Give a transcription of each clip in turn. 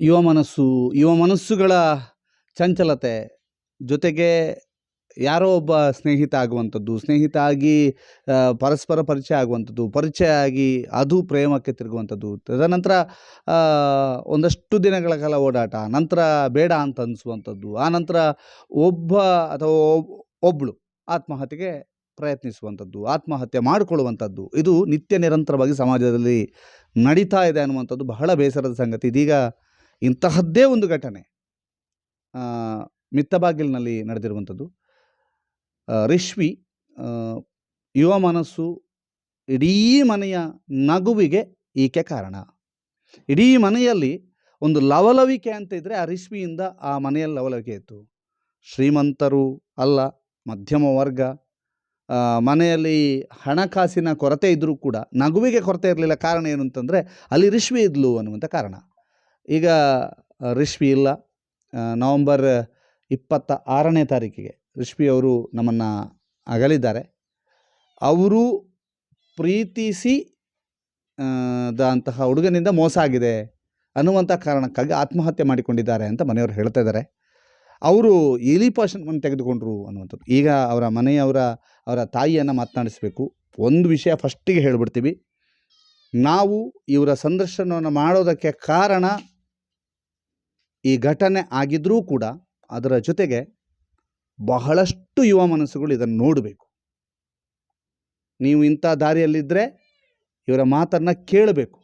ಯುವ ಮನಸ್ಸು, ಯುವ ಮನಸ್ಸುಗಳ ಚಂಚಲತೆ ಜೊತೆಗೆ ಯಾರೋ ಒಬ್ಬ ಸ್ನೇಹಿತ ಆಗುವಂಥದ್ದು, ಸ್ನೇಹಿತ ಆಗಿ ಪರಸ್ಪರ ಪರಿಚಯ ಆಗುವಂಥದ್ದು, ಪರಿಚಯ ಆಗಿ ಅದು ಪ್ರೇಮಕ್ಕೆ ತಿರುಗುವಂಥದ್ದು. ತದನಂತರ ಒಂದಷ್ಟು ದಿನಗಳ ಕಾಲ ಓಡಾಟ, ನಂತರ ಬೇಡ ಅಂತ ಅನಿಸುವಂಥದ್ದು, ಆ ನಂತರ ಒಬ್ಬ ಅಥವಾ ಒಬ್ಬಳು ಆತ್ಮಹತ್ಯೆಗೆ ಪ್ರಯತ್ನಿಸುವಂಥದ್ದು, ಆತ್ಮಹತ್ಯೆ ಮಾಡಿಕೊಳ್ಳುವಂಥದ್ದು. ಇದು ನಿತ್ಯ ನಿರಂತರವಾಗಿ ಸಮಾಜದಲ್ಲಿ ನಡೀತಾ ಇದೆ ಅನ್ನುವಂಥದ್ದು ಬಹಳ ಬೇಸರದ ಸಂಗತಿ. ಇದೀಗ ಇಂತಹದ್ದೇ ಒಂದು ಘಟನೆ ಮಿತ್ತಬಾಗಿಲಿನಲ್ಲಿ ನಡೆದಿರುವಂಥದ್ದು. ರಿಶ್ವಿ ಯುವ ಮನಸ್ಸು ಇಡೀ ಮನೆಯ ನಗುವಿಗೆ ಈಕೆ ಕಾರಣ. ಇಡೀ ಮನೆಯಲ್ಲಿ ಒಂದು ಲವಲವಿಕೆ ಅಂತ ಇದ್ದರೆ ಆ ರಿಶ್ವಿಯಿಂದ ಆ ಮನೆಯಲ್ಲಿ ಲವಲವಿಕೆ ಇತ್ತು. ಶ್ರೀಮಂತರು ಅಲ್ಲ, ಮಧ್ಯಮ ವರ್ಗ ಮನೆಯಲ್ಲಿ ಹಣಕಾಸಿನ ಕೊರತೆ ಇದ್ದರೂ ಕೂಡ ನಗುವಿಗೆ ಕೊರತೆ ಇರಲಿಲ್ಲ. ಕಾರಣ ಏನು ಅಂತಂದರೆ ಅಲ್ಲಿ ರಿಶ್ವಿ ಇದ್ಲು ಅನ್ನುವಂಥ ಕಾರಣ. ಈಗ ರಿಶ್ವಿ ಇಲ್ಲ. ನವಂಬರ್ ಇಪ್ಪತ್ತ ಆರನೇ ತಾರೀಕಿಗೆ ರಿಶ್ವಿ ಅವರು ನಮ್ಮನ್ನು ಅಗಲಿದ್ದಾರೆ. ಅವರು ಪ್ರೀತಿಸಿ ದಂತಹ ಹುಡುಗನಿಂದ ಮೋಸ ಆಗಿದೆ ಅನ್ನುವಂಥ ಕಾರಣಕ್ಕಾಗಿ ಆತ್ಮಹತ್ಯೆ ಮಾಡಿಕೊಂಡಿದ್ದಾರೆ ಅಂತ ಮನೆಯವರು ಹೇಳ್ತಾ ಇದ್ದಾರೆ. ಅವರು ಎಲಿ ಪಾಷನ್ವನ್ನು ತೆಗೆದುಕೊಂಡ್ರು ಅನ್ನುವಂಥದ್ದು. ಈಗ ಅವರ ಮನೆಯವರ ಅವರ ತಾಯಿಯನ್ನು ಮಾತನಾಡಿಸ್ಬೇಕು. ಒಂದು ವಿಷಯ ಫಸ್ಟಿಗೆ ಹೇಳಿಬಿಡ್ತೀವಿ. ನಾವು ಇವರ ಸಂದರ್ಶನವನ್ನು ಮಾಡೋದಕ್ಕೆ ಕಾರಣ ಈ ಘಟನೆ ಆಗಿದ್ದರೂ ಕೂಡ ಅದರ ಜೊತೆಗೆ ಬಹಳಷ್ಟು ಯುವ ಮನಸ್ಸುಗಳು ಇದನ್ನು ನೋಡಬೇಕು. ನೀವು ಇಂಥ ದಾರಿಯಲ್ಲಿದ್ದರೆ ಇವರ ಮಾತನ್ನು ಕೇಳಬೇಕು.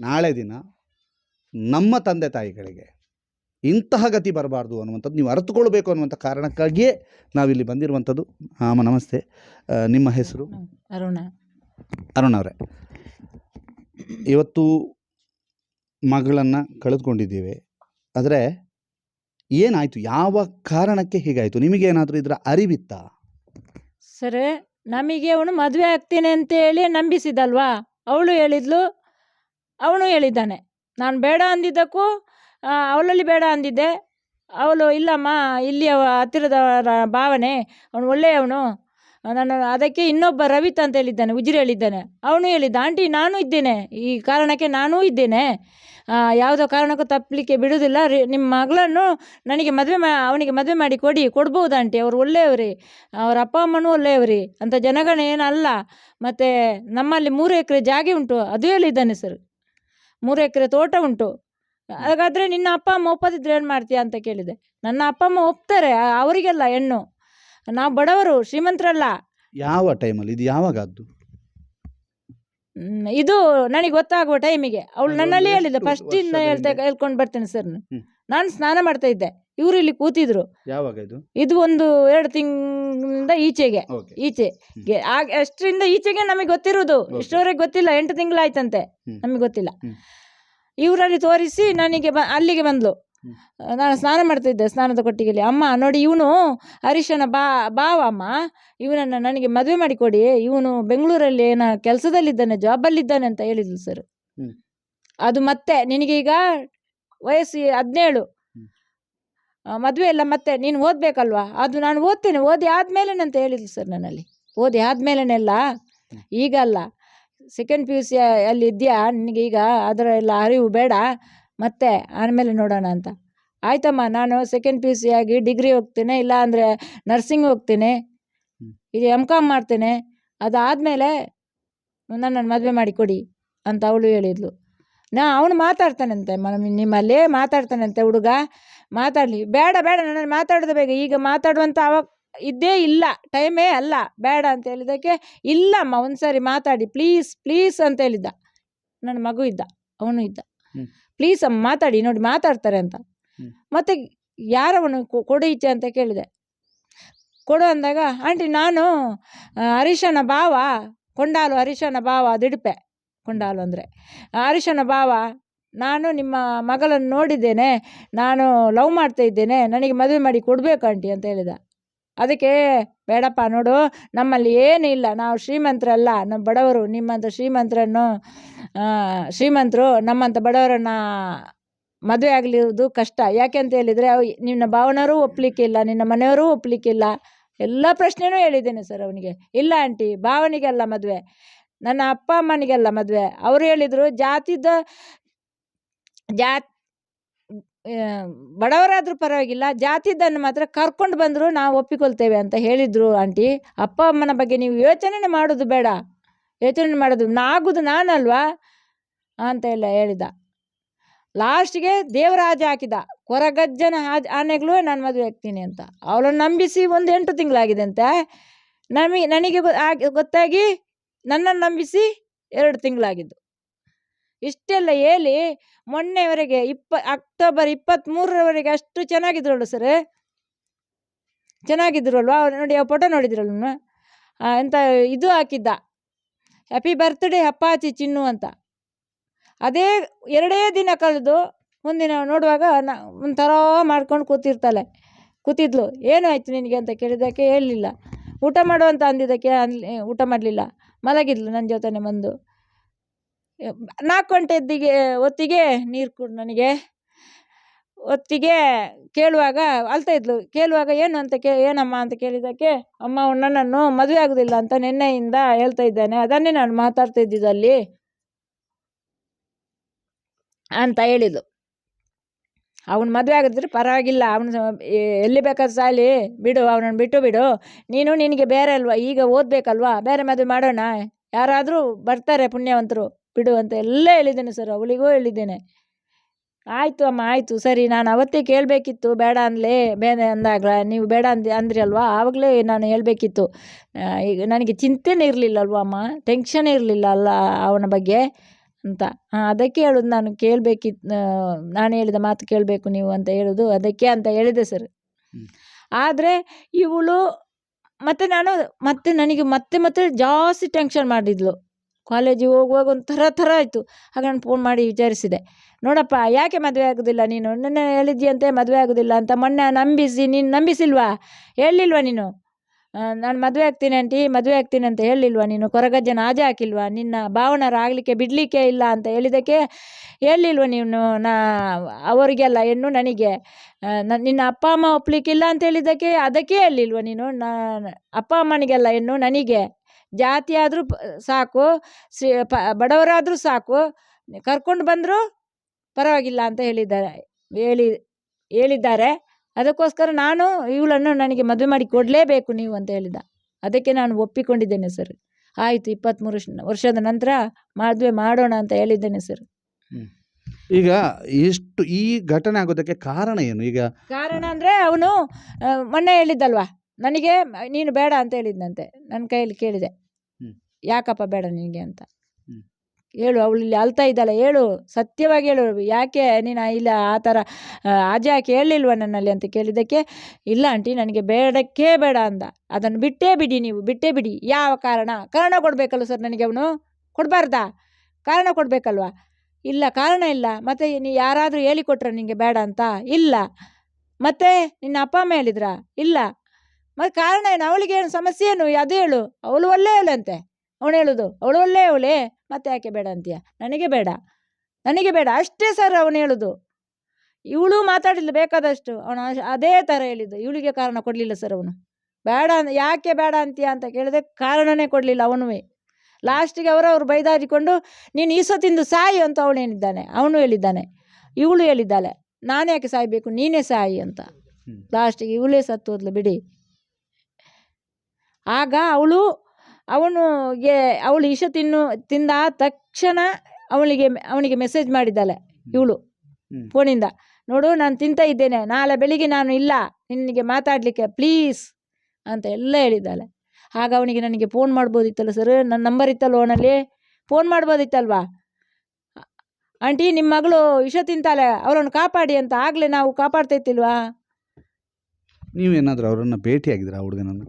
ನಾಳೆ ದಿನ ನಮ್ಮ ತಂದೆ ತಾಯಿಗಳಿಗೆ ಇಂತಹ ಗತಿ ಬರಬಾರ್ದು ಅನ್ನುವಂಥದ್ದು ನೀವು ಅರ್ಥಕೊಳ್ಬೇಕು ಅನ್ನುವಂಥ ಕಾರಣಕ್ಕಾಗಿಯೇ ನಾವಿಲ್ಲಿ ಬಂದಿರುವಂಥದ್ದು. ಆಮ ನಮಸ್ತೆ. ನಿಮ್ಮ ಹೆಸರು? ಅರುಣ. ಅರುಣ ಅವರೇ. ಇವತ್ತು ಮಗಳನ್ನು ಕಳೆದುಕೊಂಡಿದ್ದೀವಿ. ಆದರೆ ಏನಾಯಿತು? ಯಾವ ಕಾರಣಕ್ಕೆ ಹೀಗಾಯಿತು? ನಿಮಗೇನಾದರೂ ಇದರ ಅರಿವಿತ್ತಾ? ಸರ್ ನಮಗೆ ಅವನು ಮದುವೆ ಆಗ್ತೀನಿ ಅಂತೇಳಿ ನಂಬಿಸಿದಲ್ವಾ? ಅವಳು ಹೇಳಿದ್ಲು ಅವನು ಹೇಳಿದ್ದಾನೆ. ನಾನು ಬೇಡ ಅಂದಿದ್ದಕ್ಕೂ ಅವಳಲ್ಲಿ ಬೇಡ ಅಂದಿದ್ದೆ. ಅವಳು, ಇಲ್ಲಮ್ಮ ಇಲ್ಲಿಯ ಹತ್ತಿರದವರ ಹತ್ತಿರದ ಭಾವನೆ. ಅವನು ಒಳ್ಳೆಯವನು. ನಾನು ಅದಕ್ಕೆ ಇನ್ನೊಬ್ಬ ರವಿತ್ ಅಂತ ಹೇಳಿದ್ದಾನೆ, ಉಜಿರಿ ಹೇಳಿದ್ದಾನೆ. ಅವನು ಹೇಳಿದ್ದ, ಆಂಟಿ, ನಾನು ಇದ್ದೇನೆ. ಈ ಕಾರಣಕ್ಕೆ ನಾನೂ ಇದ್ದೇನೆ. ಯಾವುದೋ ಕಾರಣಕ್ಕೂ ತಪ್ಪಲಿಕ್ಕೆ ಬಿಡುವುದಿಲ್ಲ. ರೀ, ನಿಮ್ಮ ಮಗಳನ್ನು ನನಗೆ ಮದುವೆ ಮಾ, ಅವನಿಗೆ ಮದುವೆ ಮಾಡಿ ಕೊಡಿ, ಕೊಡ್ಬೋದು, ಆಂಟಿ. ಅವರು ಒಳ್ಳೆಯವ್ರಿ. ಅವ್ರ ಅಪ್ಪ, ಅಮ್ಮನೂ ಒಳ್ಳೆಯವ್ರಿ. ಅಂತ ಜನಗಣ ಅಲ್ಲ ಮತ್ತು ನಮ್ಮಲ್ಲಿ ಮೂರು ಎಕರೆ ಜಾಗೆ ಉಂಟು. ಅದು ಹೇಳಿದ್ದಾನೆ ಸರ್. ಮೂರು ಎಕರೆ ತೋಟ ಉಂಟು. ಹಾಗಾದರೆ ನಿನ್ನ ಅಪ್ಪ ಅಮ್ಮ ಒಪ್ಪದಿದ್ರೆ ಏನು ಮಾಡ್ತೀಯ ಅಂತ ಕೇಳಿದೆ. ನನ್ನ ಅಪ್ಪ ಅಮ್ಮ ಒಪ್ತಾರೆ ಆ- ಅವರಿಗೆಲ್ಲ ಹೆಣ್ಣು. ನಾವು ಬಡವರು ಶ್ರೀಮಂತರಲ್ಲ. ಯಾವ ಟೈಮಲ್ಲಿ ಇದು ಹ್ಮ್, ಇದು ನನಗೆ ಗೊತ್ತಾಗುವ ಟೈಮಿಗೆ. ಅವಳು ಅದು ನನ್ನಲ್ಲಿ ಒಂದು ಹೇಳಿದ್ದೆ ಎಷ್ಟು ಫಸ್ಟಿಂದ ವರ್ಷದ ಹೇಳ್ತಾ ಹಿಂದೆ? ಹೇಳ್ಕೊಂಡು ಬರ್ತೇನೆ ಸರ್ ಹ್ಮ್. ನಾನು ಸ್ನಾನ ಮಾಡ್ತಾ ಇದ್ದೆ. ಇವರು ಇಲ್ಲಿ ಕೂತಿದ್ರು. ಯಾವಾಗ ಇದು ಇದು ಒಂದು ಎರಡು ತಿಂಗಳಿಂದ ಈಚೆಗೆ. ಓಕೆ. ಈಚೆ. ಗೆ- ಆಗ ಅಷ್ಟರಿಂದ ಈಚೆಗೆ ನಮಗೆ ಗೊತ್ತಿರುವುದು. Okay. ಇಷ್ಟವರೆಗೆ ಗೊತ್ತಿಲ್ಲ ಎಂಟು ತಿಂಗಳಾಯ್ತಂತೆ. ಹ್ಮ್. ನಮಗೆ ಗೊತ್ತಿಲ್ಲ. ಹ್ಮ್. ಇವರಲ್ಲಿ ತೋರಿಸಿ ನನಗೆ ಬ ಅಲ್ಲಿಗೆ ಬಂದಳು ನಾನು ಸ್ನಾನ ಮಾಡ್ತಿದ್ದೆ ಸ್ನಾನದ ಕೊಟ್ಟಿಗೆಯಲ್ಲಿ. ಅಮ್ಮ ನೋಡಿ ಇವನು ಹರೀಶನ ಬಾ ಬಾವ ಅಮ್ಮ. ಇವನನ್ನು ನನಗೆ ಮದುವೆ ಮಾಡಿಕೊಡಿ. ಇವನು ಬೆಂಗಳೂರಲ್ಲಿ ಏನ ಕೆಲಸದಲ್ಲಿದ್ದಾನೆ ಜಾಬಲ್ಲಿದ್ದಾನೆ ಅಂತ ಹೇಳಿದ್ಲು ಸರ್. ಅದು ಮತ್ತೆ ನಿನಗೀಗ ವಯಸ್ಸು ಹದಿನೇಳು. ಮದುವೆ ಎಲ್ಲ ಮತ್ತೆ ನೀನು ಓದಬೇಕಲ್ವಾ? ಅದು ನಾನು ಓದ್ತೇನೆ ಓದಿ ಆದ್ಮೇಲೆ ಅಂತ ಹೇಳಿದ್ಲು ಸರ್ ನನ್ನಲ್ಲಿ. ಓದಿ ಆದಮೇಲೆನೆಲ್ಲ ಹ್ಮ್. ಸೆಕೆಂಡ್ ಪಿ ಯು ಸಿ ಅಲ್ಲಿ ಇದೆಯಾ? ನಿನಗೆ ಈಗ ಅದರ ಎಲ್ಲ ಅರಿವು ಬೇಡ. ಮತ್ತೆ ಆಮೇಲೆ ನೋಡೋಣ ಅಂತ. ಆಯ್ತಮ್ಮ ನಾನು ಸೆಕೆಂಡ್ ಪಿ ಯು ಸಿ ಆಗಿ ಡಿಗ್ರಿ ಹೋಗ್ತೇನೆ ಇಲ್ಲ ಅಂದರೆ ನರ್ಸಿಂಗ್ ಹೋಗ್ತೇನೆ ಇದು ಎಂ ಕಾಮ್ ಮಾಡ್ತೇನೆ. ಅದಾದಮೇಲೆ ನನ್ನನ್ನು ಮದುವೆ ಮಾಡಿ ಕೊಡಿ ಅಂತ ಅವಳು ಹೇಳಿದ್ಲು. ನಾ ಅವನು ಮಾತಾಡ್ತಾನಂತೆ ನಿಮ್ಮಲ್ಲೇ ಮಾತಾಡ್ತಾನಂತೆ ಹುಡುಗ. ಮಾತಾಡಲಿ. ಬೇಡ ಬೇಡ ನನ್ನ ಮಾತಾಡೋದು ಬೇಗ. ಈಗ ಮಾತಾಡುವಂಥ ಅವ ಇದ್ದೇ ಇಲ್ಲ ಟೈಮೇ ಅಲ್ಲ ಬೇಡ ಅಂತ ಹೇಳಿದ್ದಕ್ಕೆ ಇಲ್ಲಮ್ಮ ಒಂದು ಸಾರಿ ಮಾತಾಡಿ ಪ್ಲೀಸ್ ಪ್ಲೀಸ್ ಅಂತ ಹೇಳಿದ್ದ. ನನ್ನ ಮಗು ಇದ್ದ ಅವನು ಇದ್ದ. ಪ್ಲೀಸ್ ಅಮ್ಮ ಮಾತಾಡಿ ನೋಡಿ ಮಾತಾಡ್ತಾರೆ ಅಂತ. ಮತ್ತೆ ಯಾರವನು ಕೊಡು ಇಚ್ಛೆ ಅಂತ ಕೇಳಿದೆ. ಕೊಡು ಅಂದಾಗ ಆಂಟಿ ನಾನು ಅರಿಶನ ಹರೀಶನ ಭಾವ ಕೊಂಡಾಲು ಹರೀಶನ ಭಾವ ದಿಡುಪೆ ಕೊಂಡಾಲು ಅಂದರೆ. ಅರಿಶನ ಭಾವ ನಾನು ನಿಮ್ಮ ಮಗಳನ್ನು ನೋಡಿದ್ದೇನೆ ನಾನು ಲವ್ ಮಾಡ್ತಾ ಇದ್ದೇನೆ ನನಗೆ ಮದುವೆ ಮಾಡಿ ಕೊಡಬೇಕು ಆಂಟಿ ಅಂತ ಹೇಳಿದ. ಅದಕ್ಕೆ ಬೇಡಪ್ಪ ನೋಡು, ನಮ್ಮಲ್ಲಿ ಏನಿಲ್ಲ ನಾವು ಶ್ರೀಮಂತರಲ್ಲ, ನಮ್ಮ ಬಡವರು, ನಿಮ್ಮಂಥ ಶ್ರೀಮಂತರನ್ನು ಶ್ರೀಮಂತರು ನಮ್ಮಂಥ ಬಡವರನ್ನು ಮದುವೆ ಆಗಲಿರುವುದು ಕಷ್ಟ. ಯಾಕೆ ಅಂತ ಹೇಳಿದರೆ, ಅವ್ ನಿನ್ನ ಭಾವನವರು ಒಪ್ಪಲಿಕ್ಕಿಲ್ಲ ನಿನ್ನ ಮನೆಯವರು ಒಪ್ಪಲಿಕ್ಕಿಲ್ಲ ಎಲ್ಲ ಪ್ರಶ್ನೆನೂ ಹೇಳಿದ್ದೇನೆ ಸರ್ ಅವನಿಗೆ. ಇಲ್ಲ ಆಂಟಿ, ಭಾವನಿಗೆಲ್ಲ ಮದುವೆ. ನನ್ನ ಅಪ್ಪ ಅಮ್ಮನಿಗೆಲ್ಲ ಮದುವೆ. ಅವರು ಹೇಳಿದರು, ಜಾತಿದ, ಜಾತ್ ಬಡವರಾದರೂ ಪರವಾಗಿಲ್ಲ. ಜಾತಿದನ್ನು ಮಾತ್ರ ಕರ್ಕೊಂಡು ಬಂದರೂ ನಾವು ಒಪ್ಪಿಕೊಳ್ತೇವೆ ಅಂತ ಹೇಳಿದರು ಆಂಟಿ. ಅಪ್ಪ, ಅಮ್ಮನ ಬಗ್ಗೆ ನೀವು ಯೋಚನೆ ಮಾಡೋದು ಬೇಡ. ಯೋಚನೆ ಮಾಡೋದು ನಾಗುದು ನಾನಲ್ವಾ? ಅಂತ ಎಲ್ಲ ಹೇಳಿದ. ಲಾಸ್ಟ್ಗೆ ದೇವರಾಜ ಹಾಕಿದ. ಕೊರಗಜ್ಜನ ಹಾಜ್, ಆನೆಗಳು ನಾನು ಮದುವೆ ಆಗ್ತೀನಿ ಅಂತ. ಅವಳನ್ನು ನಂಬಿಸಿ ಒಂದು ಎಂಟು ತಿಂಗಳಾಗಿದೆ ಅಂತೆ. ನಮಗೆ ನನಗೆ ಗೊತ್ತಾಗಿ ನನ್ನನ್ನು ನಂಬಿಸಿ ಎರಡು ತಿಂಗಳಾಗಿದ್ದು. ಇಷ್ಟೆಲ್ಲ ಹೇಳಿ ಮೊನ್ನೆವರೆಗೆ ಇಪ್ಪ, ಅಕ್ಟೋಬರ್ ಇಪ್ಪತ್ತ್ಮೂರರವರೆಗೆ ಅಷ್ಟು ಚೆನ್ನಾಗಿದ್ರಳು ಸರ್ ಚೆನ್ನಾಗಿದ್ರಲ್ವ? ನೋಡಿ, ಆ ಫೋಟೋ ನೋಡಿದ್ರಲ್ಲ ಎಂತ ಇದು ಹಾಕಿದ್ದ. ಹ್ಯಾಪಿ ಬರ್ತ್ಡೇ ಅಪ್ಪಾಚಿ ಚಿನ್ನು ಅಂತ. ಅದೇ ಎರಡೇ ದಿನ ಕಳೆದು ಮುಂದಿನ ನೋಡುವಾಗ ನ, ಒಂಥರ ಮಾಡ್ಕೊಂಡು ಕೂತಿರ್ತಾಳೆ. ಕೂತಿದ್ಲು. ಏನು ಆಯ್ತು ನಿನಗೆ? ಅಂತ ಕೇಳಿದ್ದಕ್ಕೆ ಹೇಳಲಿಲ್ಲ ಊಟ ಮಾಡು ಅಂತ ಅಂದಿದ್ದಕ್ಕೆ ಅನ್ಲಿ, ಊಟ ಮಾಡಲಿಲ್ಲ. ಮಲಗಿದ್ಲು ನನ್ನ ಜೊತೆನೆ ಬಂದು. ನಾಲ್ಕು ಗಂಟೆ ಇದ್ದಿಗೆ ಹೊತ್ತಿಗೆ ನೀರು ಕೊಡು ನನಗೆ. ಹೊತ್ತಿಗೆ ಕೇಳುವಾಗ ಅಳ್ತಾ ಇದ್ಲು. ಕೇಳುವಾಗ ಏನು ಅಂತ ಕೇ, ಏನಮ್ಮ ಅಂತ ಕೇಳಿದ್ದಕ್ಕೆ, ಅಮ್ಮ, ನನ್ನನ್ನು ಮದುವೆ ಆಗೋದಿಲ್ಲ ಅಂತ ನಿನ್ನೆಯಿಂದ ಹೇಳ್ತಾ ಇದ್ದಾನೆ. ಅದನ್ನೇ ನಾನು ಮಾತಾಡ್ತಾ ಇದ್ದಿದ್ದು ಅಲ್ಲಿ ಅಂತ ಹೇಳಿದ್ಲು. ಅವ್ನು ಮದುವೆ ಆಗಿದ್ರೆ ಪರವಾಗಿಲ್ಲ. ಅವನು ಎಲ್ಲಿ ಬೇಕಾದ್ರೂ ಸಾಲಿ ಬಿಡು, ಅವನನ್ನು ಬಿಟ್ಟು ಬಿಡು. ನೀನು ನಿನಗೆ ಬೇರೆ ಅಲ್ವಾ? ಈಗ ಓದಬೇಕಲ್ವಾ? ಬೇರೆ ಮದುವೆ ಮಾಡೋಣ. ಯಾರಾದರೂ ಬರ್ತಾರೆ ಪುಣ್ಯವಂತರು. ಬಿಡು ಅಂತ ಎಲ್ಲ ಹೇಳಿದ್ದೇನೆ ಸರ್ ಅವಳಿಗೂ ಹೇಳಿದ್ದೇನೆ. ಆಯಿತು ಅಮ್ಮ ಆಯಿತು. ಸರಿ ನಾನು ಅವತ್ತೇ ಕೇಳಬೇಕಿತ್ತು ಬೇಡ ಅಂದಲೇ ಬೇಡ ಅಂದಾಗ ನೀವು ಬೇಡ ಅಂದ ಅಂದ್ರಿ ಅಲ್ವಾ? ಆವಾಗಲೇ ನಾನು ಹೇಳಬೇಕಿತ್ತು. ಈಗ ನನಗೆ ಚಿಂತೆನೇ ಇರಲಿಲ್ಲ ಅಲ್ವಾ ಅಮ್ಮ? ಟೆನ್ಷನ್ ಇರಲಿಲ್ಲ ಅಲ್ಲ ಅವನ ಬಗ್ಗೆ ಅಂತ. ಹಾಂ ಅದಕ್ಕೆ ಹೇಳೋದು ನಾನು ಕೇಳಬೇಕಿತ್ತು ನಾನು ಹೇಳಿದ ಮಾತು ಕೇಳಬೇಕು ನೀವು ಅಂತ ಹೇಳೋದು ಅದಕ್ಕೆ ಅಂತ ಹೇಳಿದೆ ಸರ್. ಆದರೆ ಇವಳು ಮತ್ತು ನಾನು ಮತ್ತೆ ನನಗೆ ಮತ್ತೆ ಮತ್ತೆ ಜಾಸ್ತಿ ಟೆನ್ಷನ್ ಮಾಡಿದ್ಲು ಕಾಲೇಜಿಗೆ ಹೋಗುವಾಗ ಒಂಥರ ಥರ ಆಯಿತು. ಆಗ ನಾನು ಫೋನ್ ಮಾಡಿ ವಿಚಾರಿಸಿದೆ. ನೋಡಪ್ಪ, ಯಾಕೆ ಮದುವೆ ಆಗೋದಿಲ್ಲ ನೀನು? ನಿನ್ನೆ ಹೇಳಿದ್ಯಂತೆ ಮದುವೆ ಆಗೋದಿಲ್ಲ ಅಂತ. ಮೊನ್ನೆ ನಂಬಿಸಿ, ನೀನು ನಂಬಿಸಿಲ್ವಾ? ಹೇಳಿಲ್ವಾ ನೀನು? ನಾನು ಮದುವೆ ಆಗ್ತೀನಿ ಆಂಟಿ, ಮದುವೆ ಆಗ್ತೀನಿ ಅಂತ ಹೇಳಿಲ್ವಾ ನೀನು? ಕೊರಗಜ್ಜನ ಆಜೆ ಹಾಕಿಲ್ವಾ? ನಿನ್ನ ಭಾವನರ ಆಗಲಿಕ್ಕೆ ಬಿಡಲಿಕ್ಕೆ ಇಲ್ಲ ಅಂತ ಹೇಳಿದ್ದಕ್ಕೆ ಹೇಳಿಲ್ವ ನೀನು? ನಾ, ಅವರಿಗೆಲ್ಲ, ಹೆಣ್ಣು ನನಗೆ. ನಿನ್ನ ಅಪ್ಪ, ಅಮ್ಮ ಒಪ್ಪಲಿಕ್ಕಿಲ್ಲ ಅಂತ ಹೇಳಿದ್ದಕ್ಕೆ ಅದಕ್ಕೆ ಹೇಳಿಲ್ವ ನೀನು? ನಾ, ಅಪ್ಪ, ಅಮ್ಮನಿಗೆಲ್ಲ ಹೆಣ್ಣು ನನಗೆ. ಜಾತಿ ಆದರೂ ಸಾಕು ಸಿ ಪ ಬಡವರಾದರೂ ಸಾಕು ಕರ್ಕೊಂಡು ಬಂದರೂ ಪರವಾಗಿಲ್ಲ ಅಂತ ಹೇಳಿದ್ದಾರೆ ಹೇಳಿ ಹೇಳಿದ್ದಾರೆ. ಅದಕ್ಕೋಸ್ಕರ ನಾನು ಇವಳನ್ನು ನನಗೆ ಮದುವೆ ಮಾಡಿ ಕೊಡಲೇಬೇಕು ನೀವು ಅಂತ ಹೇಳಿದ. ಅದಕ್ಕೆ ನಾನು ಒಪ್ಪಿಕೊಂಡಿದ್ದೇನೆ ಸರ್. ಆಯಿತು ಇಪ್ಪತ್ತ್ಮೂರು ವರ್ಷ- ವರ್ಷದ ನಂತರ ಮದುವೆ ಮಾಡೋಣ ಅಂತ ಹೇಳಿದ್ದೇನೆ ಸರ್. ಈಗ ಎಷ್ಟು ಈ ಘಟನೆ ಆಗೋದಕ್ಕೆ ಕಾರಣ ಏನು? ಈಗ ಕಾರಣ ಅಂದರೆ ಅವನು ಮೊನ್ನೆ ಹೇಳಿದ್ದಲ್ವಾ? ನನಗೆ ನೀನು ಬೇಡ ಅಂತ ಹೇಳಿದ್ನಂತೆ. ನನ್ನ ಕೈಯಲ್ಲಿ ಕೇಳಿದೆ. ಯಾಕಪ್ಪ ಬೇಡ ನಿನಗೆ ಅಂತ. ಹೇಳು ಅವಳು ಇಲ್ಲಿ ಅಳ್ತಾ ಇದ್ದಾಳೆ. ಹೇಳು ಸತ್ಯವಾಗಿ ಹೇಳು. ಯಾಕೆ ನೀನು ಇಲ್ಲ ಆ ಥರ ಆಜೆ ಯಾಕೆ ಹೇಳಿಲ್ವ ನನ್ನಲ್ಲಿ ಅಂತ ಕೇಳಿದ್ದಕ್ಕೆ ಇಲ್ಲ ಆಂಟಿ ನನಗೆ ಬೇಡಕ್ಕೇ ಬೇಡ ಅಂದ. ಅದನ್ನು ಬಿಟ್ಟೇ ಬಿಡಿ ನೀವು ಬಿಟ್ಟೇ ಬಿಡಿ. ಯಾವ ಕಾರಣ? ಕಾರಣ ಕೊಡಬೇಕಲ್ವ ಸರ್ ನನಗೆ ಅವನು? ಕೊಡಬಾರ್ದಾ? ಕಾರಣ ಕೊಡಬೇಕಲ್ವಾ? ಇಲ್ಲ ಕಾರಣ ಇಲ್ಲ. ಮತ್ತು ನೀ ಯಾರಾದರೂ ಹೇಳಿಕೊಟ್ರೆ ನಿನಗೆ ಬೇಡ ಅಂತ? ಇಲ್ಲ. ಮತ್ತೆ ನಿನ್ನ ಅಪ್ಪ ಅಮ್ಮ ಹೇಳಿದ್ರಾ? ಇಲ್ಲ. ಮತ್ತು ಕಾರಣ ಏನು? ಅವಳಿಗೆ ಏನು ಸಮಸ್ಯೆ ಏನು? ಅದು ಹೇಳು. ಅವಳು ಒಳ್ಳೆ ಅಂತೆ. ಅವನು ಹೇಳೋದು ಅವಳು ಒಳ್ಳೆ ಅವಳೇ? ಮತ್ತೆ ಯಾಕೆ ಬೇಡ ಅಂತೀಯ? ನನಗೆ ಬೇಡ. ನನಗೆ ಬೇಡ. ಅಷ್ಟೇ ಸರ್ ಅವನು ಹೇಳೋದು. ಇವಳು ಮಾತಾಡಲಿಲ್ಲ ಬೇಕಾದಷ್ಟು. ಅವನು ಅದೇ ಥರ ಹೇಳಿದ್ದು. ಇವಳಿಗೆ ಕಾರಣ ಕೊಡಲಿಲ್ಲ ಸರ್ ಅವನು. ಬೇಡ ಯಾಕೆ ಬೇಡ ಅಂತೀಯ? ಅಂತ ಕೇಳಿದೆ. ಕಾರಣನೇ ಕೊಡಲಿಲ್ಲ ಅವನೂ. ಲಾಸ್ಟಿಗೆ ಅವರವರು ಬೈದಾಡಿಕೊಂಡು ನೀನು ಈಸ ತಿಂದು ಸಾಯಿ ಅಂತ ಅವಳು ಏನಿದ್ದಾನೆ ಅವನು ಹೇಳಿದ್ದಾನೆ. ಇವಳು ಹೇಳಿದ್ದಾಳೆ. ನಾನು ಯಾಕೆ ಸಾಯಬೇಕು? ನೀನೇ ಸಾಯಿ ಅಂತ. ಲಾಸ್ಟಿಗೆ ಇವಳೇ ಸತ್ತು ಹೋದ್ಲು ಬಿಡಿ. ಆಗ ಅವಳು ಅವನಿಗೆ ಅವಳು ಇಶ ತಿನ್ನು ತಿಂದ ತಕ್ಷಣ ಅವಳಿಗೆ ಅವನಿಗೆ ಮೆಸೇಜ್ ಮಾಡಿದ್ದಾಳೆ ಇವಳು. ಫೋನಿಂದ. ನೋಡು ನಾನು ತಿಂತ ಇದ್ದೇನೆ. ನಾಳೆ ಬೆಳಿಗ್ಗೆ ನಾನು ಇಲ್ಲ. ನಿನಗೆ ಮಾತಾಡಲಿಕ್ಕೆ ಪ್ಲೀಸ್ ಅಂತ ಎಲ್ಲ ಹೇಳಿದ್ದಾಳೆ. ಆಗ ಅವನಿಗೆ ನನಗೆ ಫೋನ್ ಮಾಡ್ಬೋದಿತ್ತಲ್ಲ ಸರ್ ನನ್ನ ನಂಬರ್ ಇತ್ತಲ್ಲ ಓನಲ್ಲಿ ಫೋನ್ ಮಾಡ್ಬೋದಿತ್ತಲ್ವಾ? ಆಂಟಿ ನಿಮ್ಮ ಮಗಳು ವಿಷ ತಿಂತಾಳೆ. ಅವರನ್ನು ಕಾಪಾಡಿ ಅಂತ ಆಗಲೇ ನಾವು ಕಾಪಾಡ್ತಾ ಇತ್ತಿಲ್ವಾ ನೀವೇನಾದರೂ ಅವರನ್ನು ಭೇಟಿಯಾಗಿದ್ದೀರಾ ಆ ಹುಡುಗನನ್ನು?